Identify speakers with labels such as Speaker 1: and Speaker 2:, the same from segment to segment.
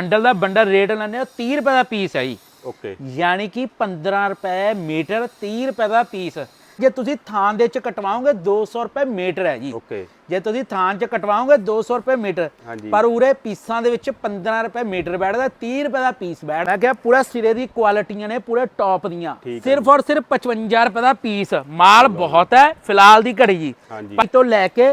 Speaker 1: Bundle ਦਾ bundle rate ਲੈਂਦੇ ਆ 30 ਰੁਪਏ ਦਾ ਪੀਸ ਹੈ ਜੀ।
Speaker 2: ਓਕੇ
Speaker 1: ਯਾਨੀ ਕਿ 15 ਰੁਪਏ ਮੀਟਰ 30 ਰੁਪਏ ਦਾ ਪੀਸ ਜੇ ਤੁਸੀਂ ਥਾਂ ਦੇ ਚ ਕਟਵਾਓਗੇ 200 ਰੁਪਏ ਮੀਟਰ ਹੈ ਜੀ।
Speaker 2: ਓਕੇ
Speaker 1: ਜੇ ਤੁਸੀਂ ਥਾਂ ਚ ਕਟਵਾਓਗੇ 200 ਰੁਪਏ ਮੀਟਰ। ਪਰ ਉਰੇ ਪੀਸਾਂ ਦੇ ਵਿੱਚ 15 ਰੁਪਏ ਮੀਟਰ ਬੈਠਦਾ 30 ਰੁਪਏ ਦਾ ਪੀਸ ਬੈਠਦਾ ਕਿ ਪੂਰਾ ਸਿਰੇ ਦੀ ਕੁਆਲਿਟੀਆਂ ਨੇ ਪੂਰੇ ਟੌਪ ਦੀਆਂ। ਸਿਰਫ ਔਰ ਸਿਰਫ 55 ਰੁਪਏ ਦਾ ਪੀਸ ਮਾਲ ਬਹੁਤ ਹੈ ਫਿਲਹਾਲ ਦੀ ਘੜੀ ਜੀ। ਤੋਂ ਲੈ ਕੇ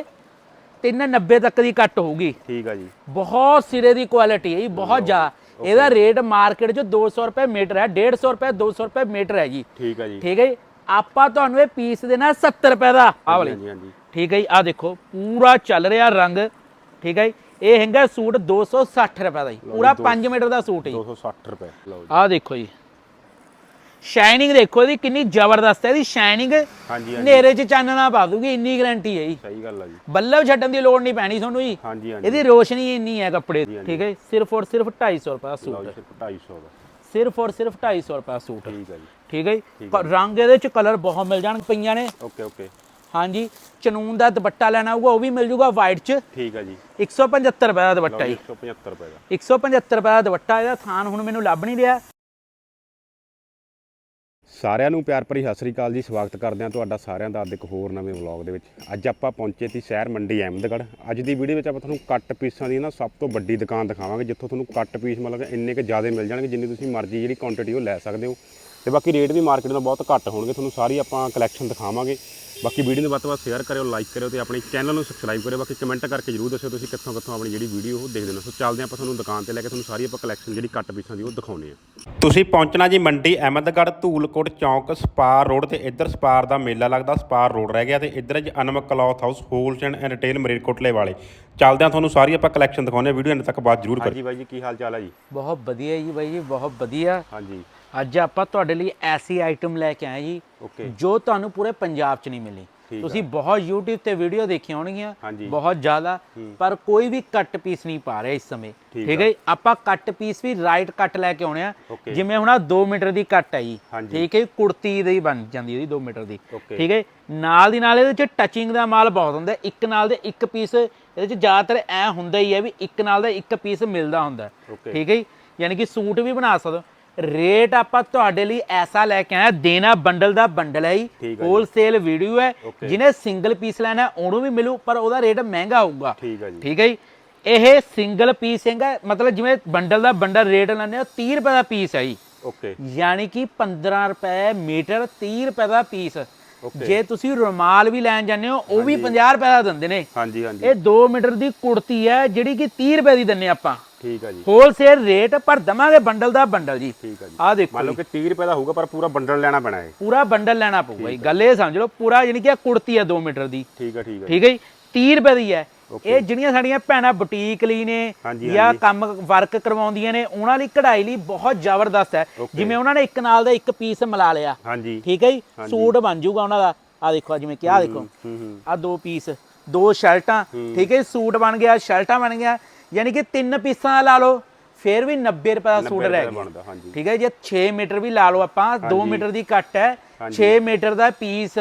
Speaker 1: 390 ਤੱਕ ਦੀ ਕੱਟ ਹੋਊਗੀ।
Speaker 2: ਠੀਕ ਆ ਜੀ।
Speaker 1: ਬਹੁਤ ਸਿਰੇ ਦੀ ਕੁਆਲਿਟੀ ਹੈ ਜੀ ਬਹੁਤ ਜ਼ਿਆਦਾ। ਇਹਦਾ ਰੇਟ ਮਾਰਕੀਟ 'ਚ 200 ਰੁਪਏ ਮੀਟਰ ਹੈ 150 ਰੁਪਏ 200 ਰੁਪਏ ਮੀਟਰ ਹੈ ਜੀ।
Speaker 2: ਠੀਕ ਆ ਜੀ।
Speaker 1: ਠੀਕ ਹੈ ਜੀ? ਆਪਾਂ ਤੁਹਾਨੂੰ ਇਹ ਪੀਸ ਦੇਣਾ 70 ਰੁਪਏ ਦਾ। ਆਹ ਵਾਲੀ।
Speaker 2: ਹਾਂਜੀ
Speaker 1: ਠੀਕ ਹੈ ਜੀ? ਆ ਦੇਖੋ ਪੂਰਾ ਚੱਲ ਰਿਹਾ ਰੰਗ। ਠੀਕ ਹੈ ਜੀ? ਇਹ ਹੈਗਾ ਸੂਟ 260 ਰੁਪਏ ਦਾ ਜੀ। ਪੂਰਾ 5 ਮੀਟਰ ਦਾ ਸੂਟ ਹੈ ਜੀ।
Speaker 2: 260 ਰੁਪਏ। ਜੀ।
Speaker 1: ਆਹ ਦੇਖੋ ਜੀ। ਸ਼ਾਈਨਿੰਗ ਦੇਖੋ ਇਹਦੀ ਕਿੰਨੀ ਜ਼ਬਰਦਸਤ ਹੈ ਇਹਦੀ ਸ਼ਾਈਨਿੰਗ
Speaker 2: ਹਾਂਜੀ ਹਾਂਜੀ।
Speaker 1: ਹਨੇਰੇ 'ਚ ਚਾਨਣਾ ਪਾ ਦੂਗੀ ਇੰਨੀ ਗਾਰੰਟੀ ਹੈ ਜੀ।
Speaker 2: ਸਹੀ ਗੱਲ ਆ ਜੀ।
Speaker 1: ਬੱਲਬ ਛੱਡਣ ਦੀ ਲੋੜ ਨਹੀਂ ਪੈਣੀ ਤੁਹਾਨੂੰ ਜੀ।
Speaker 2: ਹਾਂਜੀ ਹਾਂਜੀ।
Speaker 1: ਇਹਦੀ ਰੋਸ਼ਨੀ ਇੰਨੀ ਹੈ ਕੱਪੜੇ ਦੀ। ਠੀਕ ਹੈ ਜੀ? ਸਿਰਫ ਔਰ ਸਿਰਫ 250 ਰੁਪਏ ਦਾ
Speaker 2: ਲਓ
Speaker 1: ਸੂਟ
Speaker 2: ਜੀ ਸਿਰਫ 250 ਦਾ।
Speaker 1: ਸਿਰਫ ਔਰ ਸਿਰਫ 250 ਰੁਪਏ ਦਾ ਸੂਟ
Speaker 2: ਠੀਕ ਆ ਜੀ।
Speaker 1: ਠੀਕ ਹੈ ਜੀ? ਪਰ ਰੰਗ ਇਹਦੇ ਚ ਕਲਰ ਬਹੁਤ ਮਿਲ ਜਾਣ ਪਈਆਂ ਨੇ।
Speaker 2: Okay okay.
Speaker 1: ਹਾਂਜੀ ਚਨੂਨ ਦਾ ਦੁਪੱਟਾ ਲੈਣਾ ਹੋਊਗਾ ਉਹ ਵੀ ਮਿਲ ਜੂਗਾ ਵਾਈਟ ਚ।
Speaker 2: ਠੀਕ ਆ ਜੀ।
Speaker 1: 175 ਰੁਪਏ ਦਾ ਦੁਪੱਟਾ
Speaker 2: ਜੀ
Speaker 1: ਜੀ।
Speaker 2: 175 ਰੁਪਏ ਦਾ।
Speaker 1: 175 ਰੁਪਏ ਦਾ ਦੁਪੱਟਾ ਇਹਦਾ ਥਾਨ ਹੁਣ ਮੈਨੂੰ ਲੱਭ ਨਹੀਂ ਰਿਹਾ।
Speaker 2: ਸਾਰਿਆਂ ਨੂੰ ਪਿਆਰ ਭਰੀ ਸਤਿ ਸ੍ਰੀ ਅਕਾਲ ਜੀ। ਸਵਾਗਤ ਕਰਦੇ ਹਾਂ ਤੁਹਾਡਾ ਸਾਰਿਆਂ ਦਾ ਅੱਜ ਇੱਕ ਹੋਰ ਨਵੇਂ ਵਲੌਗ ਦੇ ਵਿੱਚ। ਅੱਜ ਆਪਾਂ ਪਹੁੰਚੇ ਸੀ ਸ਼ਹਿਰ ਮੰਡੀ ਅਹਿਮਦਗੜ੍ਹ। ਅੱਜ ਦੀ ਵੀਡੀਓ ਵਿੱਚ ਆਪਾਂ ਤੁਹਾਨੂੰ ਕੱਟ ਪੀਸਾਂ ਦੀ ਨਾ ਸਭ ਤੋਂ ਵੱਡੀ ਦੁਕਾਨ ਦਿਖਾਵਾਂਗੇ, ਜਿੱਥੋਂ ਤੁਹਾਨੂੰ ਕੱਟ ਪੀਸ ਮਤਲਬ ਕਿ ਇੰਨੇ ਕੁ ਜ਼ਿਆਦਾ ਮਿਲ ਜਾਣਗੇ, ਜਿੰਨੀ ਤੁਸੀਂ ਮਰਜ਼ੀ ਜਿਹੜੀ ਕੁਆਂਟੀਟੀ ਉਹ ਲੈ ਸਕਦੇ ਹੋ। ਤੇ ਬਾਕੀ ਰੇਟ ਵੀ ਮਾਰਕੀਟ ਤੋਂ ਬਹੁਤ ਘੱਟ ਹੋਣਗੇ ਤੁਹਾਨੂੰ ਸਾਰੀ ਆਪਾਂ ਕਲੈਕਸ਼ਨ ਦਿਖਾਵਾਂਗੇ। ਬਾਕੀ ਵੀਡੀਓ ਨੂੰ ਵੱਧ ਤੋਂ ਵੱਧ ਸ਼ੇਅਰ ਕਰਿਓ ਲਾਈਕ ਕਰਿਓ ਤੇ ਆਪਣੇ ਚੈਨਲ ਨੂੰ ਸਬਸਕ੍ਰਾਈਬ ਕਰਿਓ। ਬਾਕੀ ਕਮੈਂਟ ਕਰਕੇ ਜਰੂਰ ਦੱਸਿਓ ਤੁਸੀਂ ਕਿੱਥੋਂ ਕਿੱਥੋਂ ਆਪਣੀ ਜਿਹੜੀ ਵੀਡੀਓ ਉਹ ਦੇਖਦੇ ਹੋ। ਸੋ ਚੱਲਦੇ ਹਾਂ ਆਪਾਂ ਤੁਹਾਨੂੰ ਦੁਕਾਨ ਤੇ ਲੈ ਕੇ ਤੁਹਾਨੂੰ ਸਾਰੀ ਆਪਾਂ ਕਲੈਕਸ਼ਨ ਜਿਹੜੀ ਕੱਟ ਪੀਸਾਂ ਦੀ ਉਹ ਦਿਖਾਉਣੇ ਆ ਤੁਸੀਂ ਪਹੁੰਚਣਾ ਜੀ ਮੰਡੀ ਅਹਿਮਦਗੜ੍ਹ ਧੂਲਕੋਟ ਚੌਂਕ ਸਪਾਰ ਰੋਡ ਤੇ। ਇੱਧਰ ਸਪਾਰ ਦਾ ਮੇਲਾ ਲੱਗਦਾ ਸਪਾਰ ਰੋਡ ਰਹਿ ਗਿਆ ਤੇ ਇੱਧਰ ਜੀ Anam cloth house wholesale and retail ਮਰੀਰਕੋਟਲੇ ਵਾਲੇ। ਚੱਲਦੇ ਹਾਂ ਤੁਹਾਨੂੰ ਸਾਰੀ ਆਪਾਂ ਕਲੈਕਸ਼ਨ ਦਿਖਾਉਣੇ ਆ ਵੀਡੀਓ ਅੰਤ ਤੱਕ ਬਾਅਦ ਜਰੂਰ ਕਰਿਓ। ਹਾਂਜੀ ਬਾਈ ਜੀ ਕੀ ਹਾਲ ਚਾਲ ਹੈ ਜੀ?
Speaker 1: ਬਹੁਤ ਵਧੀਆ ਜੀ ਬਾਈ ਜੀ ਬਹੁਤ ਵਧੀਆ।
Speaker 2: ਹਾਂਜੀ।
Speaker 1: ਅੱਜ ਆਪਾਂ ਤੁਹਾਡੇ ਲਈ ਐਸੀ ਆਈਟਮ ਲੈ ਕੇ ਆਏ ਜੀ ਜੋ ਤੁਹਾਨੂੰ ਪੂਰੇ ਪੰਜਾਬ 'ਚ ਨਹੀਂ ਮਿਲੀ ਤੁਸੀਂ ਬਹੁਤ YouTube ਤੇ ਵੀਡੀਓ ਦੇਖੀਆਂ ਹੋਣਗੀਆਂ। ਬਹੁਤ ਜ਼ਿਆਦਾ ਪਰ ਕੋਈ ਵੀ ਕੱਟ ਪੀਸ ਨਹੀਂ ਪਾ ਰਿਹਾ ਇਸ ਸਮੇਂ
Speaker 2: ਠੀਕ
Speaker 1: ਹੈ? ਆਪਾਂ ਕੱਟ ਪੀਸ ਵੀ ਰਾਈਟ ਕੱਟ ਲੈ ਕੇ ਆਉਣੇ ਆ। ਜਿਵੇਂ ਹੁਣ 2 ਮੀਟਰ ਦੀ ਕੱਟ ਹੈ ਜੀ। ਠੀਕ ਹੈ? ਕੁੜਤੀ ਦੀ ਬਣ ਜਾਂਦੀ ਹੈ ਜੀ 2 ਮੀਟਰ ਦੀ। ਠੀਕ ਹੈ ਨਾਲ ਦੀ ਨਾਲ ਇਹਦੇ ਚ ਟੱਚਿੰਗ ਦਾ ਮਾਲ ਬਹੁਤ ਹੁੰਦਾ। ਇੱਕ ਨਾਲ ਦੇ ਇੱਕ ਪੀਸ ਇਹਦੇ ਚ ਜ਼ਿਆਦਾਤਰ ਐ ਹੁੰਦਾ ਹੀ ਹੈ ਵੀ ਇੱਕ ਨਾਲ ਦਾ ਇੱਕ ਪੀਸ ਮਿਲਦਾ ਹੁੰਦਾ। ਠੀਕ ਹੈ? ਯਾਨੀ ਕਿ ਸੂਟ ਵੀ ਬਣਾ ਸਕਦੇ ਹੋ ਰੇਟ ਆਪਾਂ ਤੁਹਾਡੇ ਲਈ ਐਸਾ ਲੈ ਕੇ ਆਇਆ ਦੇਣਾ ਬੰਡਲ ਦਾ ਬੰਡਲ ਹੈ ਜੀ।
Speaker 2: ਠੀਕ ਹੈ ਜੀ।
Speaker 1: ਹੋਲਸੇਲ ਵੀਡੀਓ ਹੈ।
Speaker 2: Okay।
Speaker 1: ਜਿਹਨੇ ਸਿੰਗਲ ਪੀਸ ਲੈਣਾ ਹੈ, ਉਹਨੂੰ ਵੀ ਮਿਲੂ ਪਰ ਉਹਦਾ ਰੇਟ ਮਹਿੰਗਾ ਹੋਊਗਾ।
Speaker 2: ਠੀਕ ਹੈ ਜੀ।
Speaker 1: ਠੀਕ ਹੈ ਜੀ? ਇਹ ਸਿੰਗਲ ਪੀਸ ਹੈਗਾ ਮਤਲਬ ਜਿਵੇਂ ਬੰਡਲ ਦਾ ਬੰਡਲ ਰੇਟ ਲੈਂਦੇ ਆ 30 ਰੁਪਏ ਦਾ ਪੀਸ ਹੈ ਜੀ।
Speaker 2: ਓਕੇ
Speaker 1: ਯਾਨੀ ਕਿ 15 ਰੁਪਏ ਮੀਟਰ 30 ਰੁਪਏ ਦਾ ਪੀਸ
Speaker 2: Okay।
Speaker 1: ਜੇ ਤੁਸੀਂ ਰੁਮਾਲ ਵੀ ਲੈਣ ਜਾਂਦੇ ਹੋ ਉਹ ਵੀ 50 ਰੁਪਏ ਦਾ ਦਿੰਦੇ ਨੇ।
Speaker 2: ਹਾਂਜੀ ਹਾਂਜੀ।
Speaker 1: ਇਹ 2 ਮੀਟਰ ਦੀ ਕੁੜਤੀ ਹੈ ਜਿਹੜੀ ਕਿ 30 ਰੁਪਏ ਦੀ ਦਿੰਨੇ ਆਪਾਂ।
Speaker 2: ਠੀਕ ਆ ਜੀ।
Speaker 1: ਹੋਲਸੇਲ ਰੇਟ ਪਰ ਦਵਾਂਗੇ ਬੰਡਲ ਦਾ ਬੰਡਲ ਜੀ।
Speaker 2: ਠੀਕ ਆ ਜੀ।
Speaker 1: ਆਹ ਦੇਖੋ
Speaker 2: ਮੰਨ ਲਓ ਕਿ 30 ਰੁਪਏ ਦਾ ਹੋਊਗਾ ਪਰ ਪੂਰਾ ਬੰਡਲ ਲੈਣਾ ਪੈਣਾ ਹੈ
Speaker 1: ਪੂਰਾ ਬੰਡਲ ਲੈਣਾ ਪਊਗਾ ਜੀ। ਗੱਲ ਇਹ ਸਮਝ ਲਓ ਪੂਰਾ ਯਾਨੀ ਕਿ ਕੁੜਤੀ ਹੈ 2 ਮੀਟਰ ਦੀ।
Speaker 2: ਠੀਕ ਆ ਠੀਕ ਆ
Speaker 1: ਠੀਕ ਹੈ ਜੀ। 30 ਰੁਪਏ ਦੀ ਹੈ। ਇਹ ਜਿਹੜੀਆਂ ਸਾਡੀਆਂ ਭੈਣਾਂ ਬੁਟੀਕ ਲਈ ਨੇ ਜਾਂ। ਕੰਮ ਵਰਕ ਕਰਵਾਉਂਦੀਆਂ ਨੇ ਉਹਨਾਂ ਲਈ ਕਢਾਈ ਲਈ ਬਹੁਤ ਜ਼ਬਰਦਸਤ ਹੈ। ਜਿਵੇਂ ਉਹਨਾਂ ਨੇ ਇੱਕ ਨਾਲ ਦਾ ਇੱਕ ਪੀਸ ਮਿਲਾ ਲਿਆ। ਠੀਕ ਹੈ ਜੀ। ਸੂਟ ਬਣ ਜਾਊਗਾ ਉਹਨਾਂ ਦਾ। ਆ ਦੇਖੋ ਜਿਵੇਂ ਕਿ ਆਹ ਦੇਖੋ। ਆ ਦੋ ਪੀਸ ਦੋ ਸ਼ਰਟਾਂ। ਠੀਕ ਹੈ ਸੂਟ ਬਣ ਗਿਆ ਸ਼ਰਟਾਂ ਬਣ ਗਿਆ। ਯਾਨੀ ਕਿ ਤਿੰਨ ਪੀਸਾਂ ਦਾ ਲਾ ਲਓ ਫੇਰ ਵੀ 90 ਰੁਪਏ ਦਾ
Speaker 2: 90
Speaker 1: ਸੂਟ ਰਹਿ ਗਿਆ। ਠੀਕ ਹੈ ਜੇ 6 ਮੀਟਰ ਵੀ ਲਾ ਲਓ ਆਪਾਂ 2 ਮੀਟਰ ਦੀ ਕੱਟ ਹੈ। 6 ਮੀਟਰ ਦਾ ਪੀਸ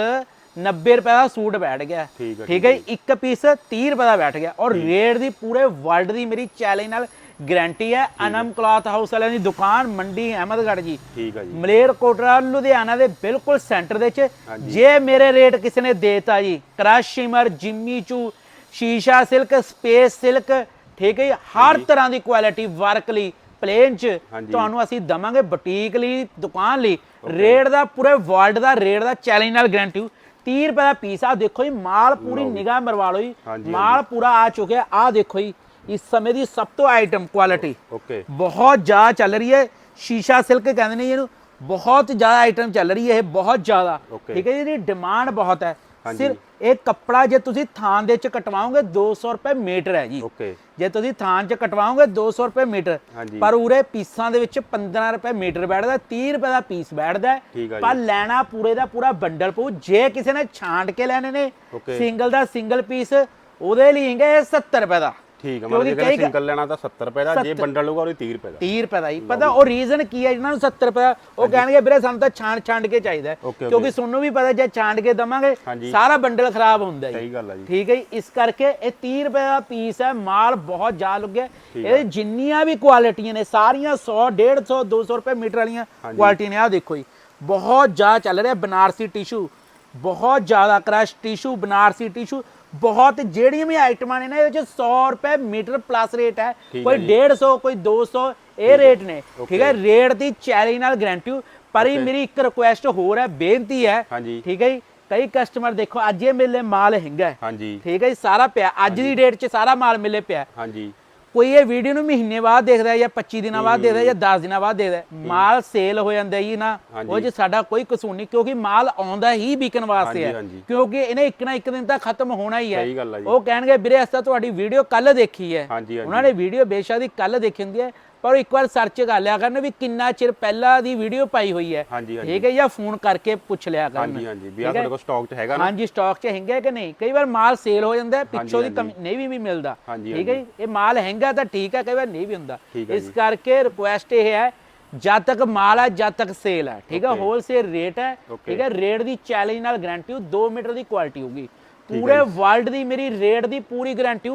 Speaker 1: 90 ਰੁਪਏ ਦਾ ਸੂਟ ਬੈਠ ਗਿਆ।
Speaker 2: ਠੀਕ ਹੈ,
Speaker 1: ਹੈ ਇੱਕ ਪੀਸ 30 ਰੁਪਏ ਦਾ ਬੈਠ ਗਿਆ। ਔਰ ਰੇਟ ਦੀ ਪੂਰੇ ਵਰਲਡ ਦੀ ਮੇਰੀ ਚੈਲੰਜ ਨਾਲ ਗਾਰੰਟੀ ਹੈ ਅਨਮ ਕਲਾਥ ਹਾਊਸ ਵਾਲਿਆਂ ਦੀ ਦੁਕਾਨ ਮੰਡੀ ਅਹਿਮਦਗੜ੍ਹ ਜੀ।
Speaker 2: ਠੀਕ ਆ ਜੀ।
Speaker 1: ਮਲੇਰਕੋਟਲਾ ਲੁਧਿਆਣਾ ਦੇ ਬਿਲਕੁਲ ਸੈਂਟਰ ਦੇ ਵਿੱਚ। ਜੇ ਮੇਰੇ ਰੇਟ ਕਿਸੇ ਨੇ ਦੇਤਾ ਜੀ ਕ੍ਰਸ਼ ਸ਼ਿਮਰ ਜਿੰਮੀ ਚੂ ਸ਼ੀਸ਼ਾ ਸਿਲਕ ਸਪੇਸ ਸਿਲਕ ਠੀਕ ਹੈ ਹਰ ਤਰ੍ਹਾਂ ਦੀ ਕੁਆਲਿਟੀ ਵਰਕ ਲਈ ਪਲੇਨ ਚ। ਤੁਹਾਨੂੰ ਅਸੀਂ ਦਵਾਂਗੇ ਬੁਟੀਕ ਲਈ ਦੁਕਾਨ ਲਈ। ਰੇਟ ਦਾ ਪੂਰੇ ਵਰਲਡ ਦਾ ਰੇਟ ਦਾ ਚੈਲੰਜ ਨਾਲ ਗਾਰੰਟੀ 30 ਰੁਪਏ ਦਾ ਪੀਸ ਆ ਦੇਖੋ ਜੀ ਮਾਲ ਪੂਰੀ ਨਿਗਾਹ ਮਰਵਾ ਲਓ ਜੀ। ਮਾਲ ਪੂਰਾ ਆ ਚੁੱਕਿਆ। ਆ ਦੇਖੋ ਜੀ ਇਸ ਸਮੇਂ ਦੀ ਸਭ ਤੋਂ ਆਈਟਮ ਕੁਆਲਿਟੀ
Speaker 2: ਓਕੇ
Speaker 1: ਬਹੁਤ ਜ਼ਿਆਦਾ ਚੱਲ ਰਹੀ ਹੈ। ਸ਼ੀਸ਼ਾ ਸਿਲਕ ਕਹਿੰਦੇ ਨੇ ਇਹਨੂੰ। ਬਹੁਤ ਜ਼ਿਆਦਾ ਆਈਟਮ ਚੱਲ ਰਹੀ ਹੈ ਇਹ ਬਹੁਤ ਜ਼ਿਆਦਾ. ਠੀਕ ਹੈ ਜੀ, ਇਹਦੀ ਡਿਮਾਂਡ ਬਹੁਤ ਹੈ। ਸਿਰ ਇਹ ਕੱਪੜਾ ਜੇ ਤੁਸੀਂ ਥਾਂ ਦੇ ਚ ਕਟਵਾਓਗੇ 200 ਰੁਪਏ ਮੀਟਰ ਹੈ ਜੀ
Speaker 2: ਓਕੇ
Speaker 1: ਜੇ ਤੁਸੀਂ ਥਾਂ ਚ ਕਟਵਾਓਗੇ 200 ਰੁਪਏ ਮੀਟਰ। ਪਰ ਉਰੇ ਪੀਸਾਂ ਦੇ ਵਿੱਚ 15 ਰੁਪਏ ਮੀਟਰ ਬੈਠਦਾ 30 ਰੁਪਏ ਦਾ ਪੀਸ ਬੈਠਦਾ। ਪਰ ਲੈਣਾ ਪੂਰੇ ਦਾ ਪੂਰਾ ਬੰਡਲ ਪਊ ਜੇ ਕਿਸੇ ਨੇ ਛਾਂਟ ਕੇ ਲੈਣੇ ਨੇ। ਸਿੰਗਲ ਦਾ ਸਿੰਗਲ ਪੀਸ ਉਹਦੇ ਲਈ ਹੈਗਾ ਇਹ 70 ਰੁਪਏ ਦਾ
Speaker 2: ਠੀਕ ਹੈ ਮਤਲਬ ਜੇ ਸਿੰਗਲ ਲੈਣਾ ਤਾਂ 70 ਰੁਪਏ ਦਾ ਜੇ ਬੰਡਲ ਲਊਗਾ ਉਹ 30 ਰੁਪਏ ਦਾ।
Speaker 1: 30 ਰੁਪਏ ਦਾ ਹੀ ਪਤਾ ਉਹ ਰੀਜ਼ਨ ਕੀ ਹੈ ਜਿਹਨਾਂ ਨੂੰ 70 ਰੁਪਏ ਉਹ ਕਹਿਣਗੇ ਵੀਰੇ ਸਾਨੂੰ ਤਾਂ ਛਾਂਡ ਛਾਂਡ ਕੇ ਚਾਹੀਦਾ ਹੈ। ਕਿਉਂਕਿ ਤੁਹਾਨੂੰ ਵੀ ਪਤਾ ਜੇ ਛਾਂਡ ਕੇ ਦਵਾਂਗੇ। ਸਾਰਾ ਬੰਡਲ ਖਰਾਬ ਹੁੰਦਾ ਜੀ।
Speaker 2: ਸਹੀ ਗੱਲ ਆ ਜੀ।
Speaker 1: ਠੀਕ ਹੈ ਜੀ? ਇਸ ਕਰਕੇ ਇਹ 30 ਰੁਪਏ ਦਾ ਪੀਸ ਹੈ ਮਾਲ ਬਹੁਤ ਜਾ ਲੱਗਿਆ ਇਹ ਜਿੰਨੀਆਂ ਵੀ ਕੁਆਲਿਟੀਆਂ ਨੇ ਸਾਰੀਆਂ 100 150 200 ਰੁਪਏ ਮੀਟਰ ਵਾਲੀਆਂ ਕੁਆਲਿਟੀ ਨੇ। ਆ ਦੇਖੋ ਜੀ ਬਹੁਤ ਜਾ ਚੱਲ ਰਿਹਾ ਬਨਾਰਸੀ ਟਿਸ਼ੂ ਬਹੁਤ ਜ਼ਿਆਦਾ ਕ੍ਰਸ਼ ਟਿਸ਼ੂ ਬਨਾਰਸੀ ਟਿਸ਼ੂ ਬਹੁਤ ਜਿਹੜੀਆਂ ਵੀ ਆਈਟਮਾਂ ਨੇ ਨਾ ਇਹਦੇ ਚ 100 ਰੁਪਏ ਮੀਟਰ ਪਲੱਸ ਰੇਟ ਹੈ। ਕੋਈ
Speaker 2: ਹੈ
Speaker 1: 150 ਕੋਈ 200 ਇਹ ਰੇਟ ਨੇ। ਠੀਕ ਹੈ ਰੇਟ ਦੀ ਚੈਲੰਜ ਨਾਲ ਗਾਰੰਟੀ ਪਰ ਇਹ ਮੇਰੀ ਇੱਕ ਰਿਕੁਐਸਟ ਹੋਰ ਹੈ ਬੇਨਤੀ ਹੈ। ਠੀਕ ਹੈ ਜੀ? ਕਈ ਕਸਟਮਰ ਦੇਖੋ ਅੱਜ ਇਹ ਮੇਲੇ ਮਾਲ ਹੈਗਾ।
Speaker 2: ਹਾਂਜੀ।
Speaker 1: ਠੀਕ ਹੈ ਜੀ ਸਾਰਾ ਪਿਆ। ਅੱਜ ਦੀ ਡੇਟ 'ਚ ਸਾਰਾ ਮਾਲ ਮਿਲੇ ਪਿਆ।
Speaker 2: ਹਾਂਜੀ।
Speaker 1: ਕੋਈ ਇਹ ਵੀਡੀਓ ਨੂੰ ਮਹੀਨੇ ਬਾਅਦ ਦੇਖਦਾ ਹੈ ਜਾਂ 25 ਦਿਨਾਂ ਬਾਅਦ ਦੇਖਦਾ ਹੈ ਜਾਂ 10 ਦਿਨਾਂ ਬਾਅਦ ਦੇਖਦਾ ਹੈ। ਮਾਲ ਸੇਲ ਹੋ ਜਾਂਦਾ ਜੀ ਨਾ। ਉਹ 'ਚ ਸਾਡਾ ਕੋਈ ਕਸੂਰ ਨਹੀਂ ਕਿਉਂਕਿ ਮਾਲ ਆਉਂਦਾ ਹੀ ਵਿਕਣ ਵਾਸਤੇ ਹੈ। ਕਿਉਂਕਿ ਇਹਨੇ ਇੱਕ ਨਾ ਇੱਕ ਦਿਨ ਤਾਂ ਖਤਮ ਹੋਣਾ ਹੀ ਹੈ
Speaker 2: ਜੀ।
Speaker 1: ਉਹ ਕਹਿਣਗੇ ਵੀਰੇ ਅਸਾਂ ਤੁਹਾਡੀ ਵੀਡੀਓ ਕੱਲ ਦੇਖੀ ਹੈ। ਉਹਨਾਂ ਨੇ ਵੀਡੀਓ ਬੇਸ਼ੱਕ ਦੀ ਕੱਲ ਦੇਖੀ ਹੁੰਦੀ ਹੈ ਪਰ ਉਹ ਇੱਕ ਵਾਰ ਸਰਚ ਕਰ ਲਿਆ ਕਰਨ ਵੀ ਕਿੰਨਾ ਚਿਰ ਪਹਿਲਾਂ ਦੀ ਵੀਡੀਓ ਪਾਈ ਹੋਈ ਹੈ
Speaker 2: ਹਾਂਜੀ, ਹਾਂਜੀ।
Speaker 1: ਠੀਕ ਹੈ ਜਾਂ ਫੋਨ ਕਰਕੇ ਪੁੱਛ ਲਿਆ ਕਰਨ
Speaker 2: ਹਾਂਜੀ ਹਾਂਜੀ ਵੀ ਆ
Speaker 1: ਠੀਕ ਹੈ?
Speaker 2: ਤੁਹਾਡੇ ਕੋਲ ਸਟਾਕ 'ਚ ਹੈਗਾ ਨਾ
Speaker 1: ਹਾਂਜੀ ਸਟਾਕ 'ਚ ਹੈਗਾ ਕਿ ਨਹੀਂ ਕਈ ਵਾਰ ਮਾਲ ਸੇਲ ਹੋ ਜਾਂਦਾ ਹੈ ਪਿੱਛੋਂ ਦੀ
Speaker 2: ਹਾਂਜੀ।
Speaker 1: ਕਮੀ ਨਹੀਂ ਵੀ, ਵੀ ਮਿਲਦਾ
Speaker 2: ਹਾਂਜੀ,
Speaker 1: ਠੀਕ ਹੈ ਜੀ ਇਹ ਮਾਲ ਹੈਗਾ ਤਾਂ ਠੀਕ ਹੈ ਕਈ ਵਾਰ ਨਹੀਂ ਵੀ ਹੁੰਦਾ
Speaker 2: ਠੀਕ ਹੈ
Speaker 1: ਇਸ
Speaker 2: ਜੀ।
Speaker 1: ਕਰਕੇ ਰਿਕੁਐਸਟ ਇਹ ਹੈ ਜਦ ਤੱਕ ਮਾਲ ਹੈ ਜਦ ਤੱਕ ਸੇਲ ਹੈ ਠੀਕ ਹੈ
Speaker 2: Okay.
Speaker 1: ਹੋਲਸੇਲ ਰੇਟ ਹੈ
Speaker 2: Okay.
Speaker 1: ਠੀਕ ਹੈ ਰੇਟ ਦੀ ਚੈਲੰਜ ਨਾਲ ਗਾਰੰਟੀ 2 ਮੀਟਰ ਦੀ ਕੁਆਲਿਟੀ ਹੋਊਗੀ ਪੂਰੇ ਵਰਲਡ ਦੀ ਮੇਰੀ ਰੇਟ ਦੀ ਪੂਰੀ ਗਾਰੰਟੀ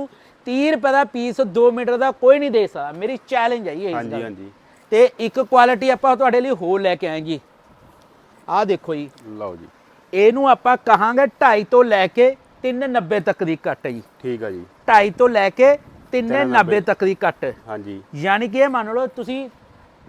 Speaker 1: 30 ਰੁਪਏ ਦਾ ਪੀਸ 2 ਮੀਟਰ ਦਾ ਕੋਈ ਨਹੀਂ ਦੇ ਸਕਦਾ। ਮੇਰੀ ਚੈਲੰਜ ਹੈ ਇਹ
Speaker 2: ਹਾਂਜੀ ਹਾਂਜੀ।
Speaker 1: ਤੇ ਇੱਕ ਕੁਆਲਿਟੀ ਆਪਾਂ ਤੁਹਾਡੇ ਲਈ ਹੋਰ ਲੈ ਕੇ ਆਏ ਜੀ। ਆਹ ਦੇਖੋ ਜੀ।
Speaker 2: ਲਓ ਜੀ।
Speaker 1: ਇਹਨੂੰ ਆਪਾਂ ਕਹਾਂਗੇ 2.5 ਤੋਂ ਲੈ ਕੇ 390 ਤੱਕ ਦੀ ਕੱਟ ਜੀ।
Speaker 2: ਠੀਕ ਆ ਜੀ।
Speaker 1: 2.5 ਤੋਂ ਲੈ ਕੇ 390 ਤੱਕ ਦੀ ਕੱਟ
Speaker 2: ਹਾਂਜੀ।
Speaker 1: ਯਾਨੀ ਕਿ ਇਹ ਮੰਨ ਲਓ ਤੁਸੀਂ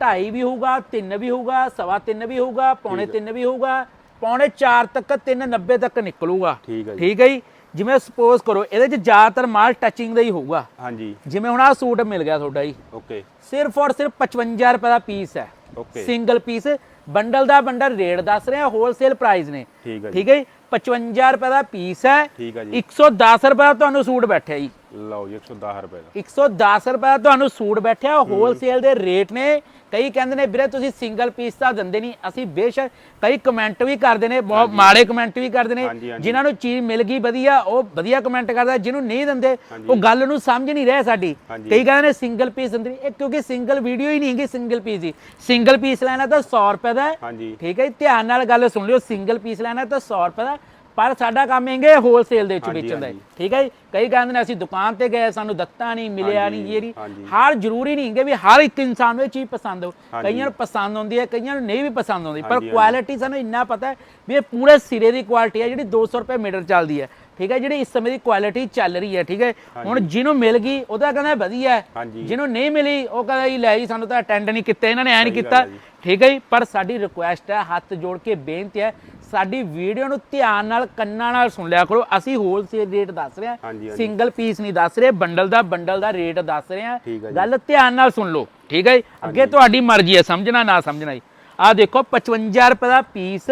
Speaker 1: 2.5 ਵੀ ਹੋਊਗਾ 3 ਵੀ ਹੋਊਗਾ ਸਵਾ 3 ਵੀ ਹੋਊਗਾ ਪੌਣੇ 3 ਵੀ ਹੋਊਗਾ ਪੌਣੇ 4 ਤੱਕ 390 ਤੱਕ ਨਿਕਲੂਗਾ।
Speaker 2: ਠੀਕ ਆ ਜੀ।
Speaker 1: ਠੀਕ ਹੈ ਜੀ? ਜਿਵੇਂ ਸਪੋਜ਼ ਕਰੋ ਇਹਦੇ ਚ ਜ਼ਿਆਦਾਤਰ ਮਾਲ ਟੱਚਿੰਗ ਦਾ ਹੀ ਹੋਊਗਾ।
Speaker 2: ਹਾਂਜੀ।
Speaker 1: ਜਿਵੇਂ ਹੁਣ ਆਹ ਸੂਟ ਮਿਲ ਗਿਆ ਤੁਹਾਡਾ ਜੀ।
Speaker 2: ਓਕੇ
Speaker 1: ਸਿਰਫ ਔਰ ਸਿਰਫ 55 ਰੁਪਏ ਦਾ ਪੀਸ ਹੈ।
Speaker 2: ਓਕੇ
Speaker 1: ਸਿੰਗਲ ਪੀਸ ਬੰਡਲ ਦਾ ਬੰਡਲ ਰੇਟ ਦੱਸ ਰਹੇ ਆ ਹੋਲਸੇਲ ਪ੍ਰਾਈਸ ਨੇ।
Speaker 2: ਠੀਕ ਆ
Speaker 1: ਹੈ ਜੀ? 55 ਰੁਪਏ ਦਾ ਪੀਸ ਹੈ।
Speaker 2: ਠੀਕ ਆ ਜੀ।
Speaker 1: 110 ਰੁਪਏ ਦਾ ਤੁਹਾਨੂੰ ਸੂਟ ਬੈਠਿਆ ਜੀ।
Speaker 2: ਲਓ ਜੀ 110 ਰੁਪਏ ਦਾ।
Speaker 1: 110 ਰੁਪਏ ਦਾ ਤੁਹਾਨੂੰ ਸੂਟ ਬੈਠਿਆ ਹੋਲਸੇਲ ਦੇ ਰੇਟ ਨੇ। ਕਈ ਕਹਿੰਦੇ ਨੇ ਵੀਰੇ ਤੁਸੀਂ ਸਿੰਗਲ ਪੀਸ ਤਾਂ ਦਿੰਦੇ ਨਹੀਂ। ਅਸੀਂ ਬੇਸ਼ੱਕ ਕਈ ਕਮੈਂਟ ਵੀ ਕਰਦੇ ਨੇ ਬਹੁਤ ਮਾੜੇ ਕਮੈਂਟ ਵੀ ਕਰਦੇ ਨੇ। ਜਿਨ੍ਹਾਂ ਨੂੰ ਚੀਜ਼ ਮਿਲ ਗਈ ਵਧੀਆ ਉਹ ਵਧੀਆ ਕਮੈਂਟ ਕਰਦਾ ਜਿਹਨੂੰ ਨਹੀਂ ਦਿੰਦੇ ਉਹ ਗੱਲ ਨੂੰ ਸਮਝ ਨਹੀਂ ਰਹੇ ਸਾਡੀ। ਕਈ ਕਹਿੰਦੇ ਨੇ ਸਿੰਗਲ ਪੀਸ ਦਿੰਦੇ। ਇਹ ਕਿਉਂਕਿ ਸਿੰਗਲ ਵੀਡੀਓ ਹੀ ਨਹੀਂ ਹੈਗੀ ਸਿੰਗਲ ਪੀਸ ਦੀ। ਸਿੰਗਲ ਪੀਸ ਲੈਣਾ ਤਾਂ 100 ਰੁਪਏ ਦਾ ਠੀਕ ਹੈ ਧਿਆਨ ਨਾਲ ਗੱਲ ਸੁਣ ਲਿਓ ਸਿੰਗਲ ਪੀਸ ਲੈਣਾ ਤਾਂ 100 ਰੁਪਏ ਦਾ ਪਰ ਸਾਡਾ ਕੰਮ ਹੈਗੇ ਹੋਲਸੇਲ ਦੇ ਵਿੱਚ
Speaker 2: ਹਾਂਜੀ,
Speaker 1: ਵੇਚਣ ਦਾ
Speaker 2: ਹਾਂਜੀ।
Speaker 1: ਠੀਕ ਹੈ ਜੀ ਕਈ ਕਹਿੰਦੇ ਨੇ ਅਸੀਂ ਦੁਕਾਨ ਤੇ ਗਏ ਸਾਨੂੰ ਦਿੱਤਾ ਨਹੀਂ ਮਿਲਿਆ
Speaker 2: ਹਾਂਜੀ,
Speaker 1: ਨਹੀਂ ਇਹ ਨਹੀਂ
Speaker 2: ਹਾਂਜੀ।
Speaker 1: ਹਰ ਜ਼ਰੂਰੀ ਨਹੀਂ ਹੈਗੇ ਵੀ ਹਰ ਇੱਕ ਇਨਸਾਨ ਨੂੰ ਇਹ ਚੀਜ਼ ਪਸੰਦ ਹੋ
Speaker 2: ਹਾਂਜੀ।
Speaker 1: ਕਈਆਂ ਨੂੰ ਪਸੰਦ ਆਉਂਦੀ ਹੈ ਕਈਆਂ ਨੂੰ ਨਹੀਂ ਵੀ ਪਸੰਦ ਆਉਂਦੀ ਪਰ
Speaker 2: ਹਾਂਜੀ, ਹਾਂਜੀ।
Speaker 1: ਕੁਆਲਿਟੀ ਸਾਨੂੰ ਇੰਨਾ ਪਤਾ ਹੈ ਵੀ ਇਹ ਪੂਰੇ ਸਿਰੇ ਦੀ ਕੁਆਲਿਟੀ ਹੈ ਜਿਹੜੀ 200 ਰੁਪਏ ਮੀਟਰ ਚੱਲਦੀ ਹੈ ਠੀਕ ਹੈ ਜਿਹੜੀ ਇਸ ਸਮੇਂ ਦੀ ਕੁਆਲਿਟੀ ਚੱਲ ਰਹੀ ਹੈ ਠੀਕ ਹੈ ਹੁਣ ਜਿਹਨੂੰ ਮਿਲ ਗਈ ਉਹਦਾ ਕਹਿੰਦਾ ਵਧੀਆ ਹੈ
Speaker 2: ਹਾਂਜੀ।
Speaker 1: ਜਿਹਨੂੰ ਨਹੀਂ ਮਿਲੀ ਉਹ ਕਹਿੰਦਾ ਜੀ ਲੈ ਜੀ ਸਾਨੂੰ ਤਾਂ ਅਟੈਂਡ ਨਹੀਂ ਕੀਤਾ ਇਹਨਾਂ ਨੇ ਐ ਨਹੀਂ
Speaker 2: ਸਹੀ
Speaker 1: ਕੀਤਾ
Speaker 2: ਹੈ ਜੀ।
Speaker 1: ਠੀਕ ਹੈ ਜੀ ਪਰ ਸਾਡੀ ਰਿਕੁਐਸਟ ਹੈ ਹੱਥ ਜੋੜ ਕੇ ਬੇਨਤੀ ਹੈ ਸਾਡੀ ਵੀਡੀਓ ਨੂੰ ਧਿਆਨ ਨਾਲ ਕੰਨਾਂ ਨਾਲ ਸੁਣ ਲਿਆ ਕਰੋ। ਅਸੀਂ ਹੋਲਸੇਲ ਰੇਟ ਦੱਸ ਰਹੇ ਹਾਂ। ਸਿੰਗਲ ਪੀਸ ਨਹੀਂ ਦੱਸ ਰਹੇ ਬੰਡਲ ਦਾ ਬੰਡਲ ਦਾ ਰੇਟ ਦੱਸ ਰਹੇ ਹਾਂ। ਗੱਲ ਧਿਆਨ ਨਾਲ ਸੁਣ ਲਓ ਠੀਕ ਹੈ ਜੀ? ਅੱਗੇ ਤੁਹਾਡੀ ਮਰਜ਼ੀ ਹੈ ਸਮਝਣਾ ਨਾ ਸਮਝਣਾ ਜੀ। ਆਹ ਦੇਖੋ 55 ਰੁਪਏ ਦਾ ਪੀਸ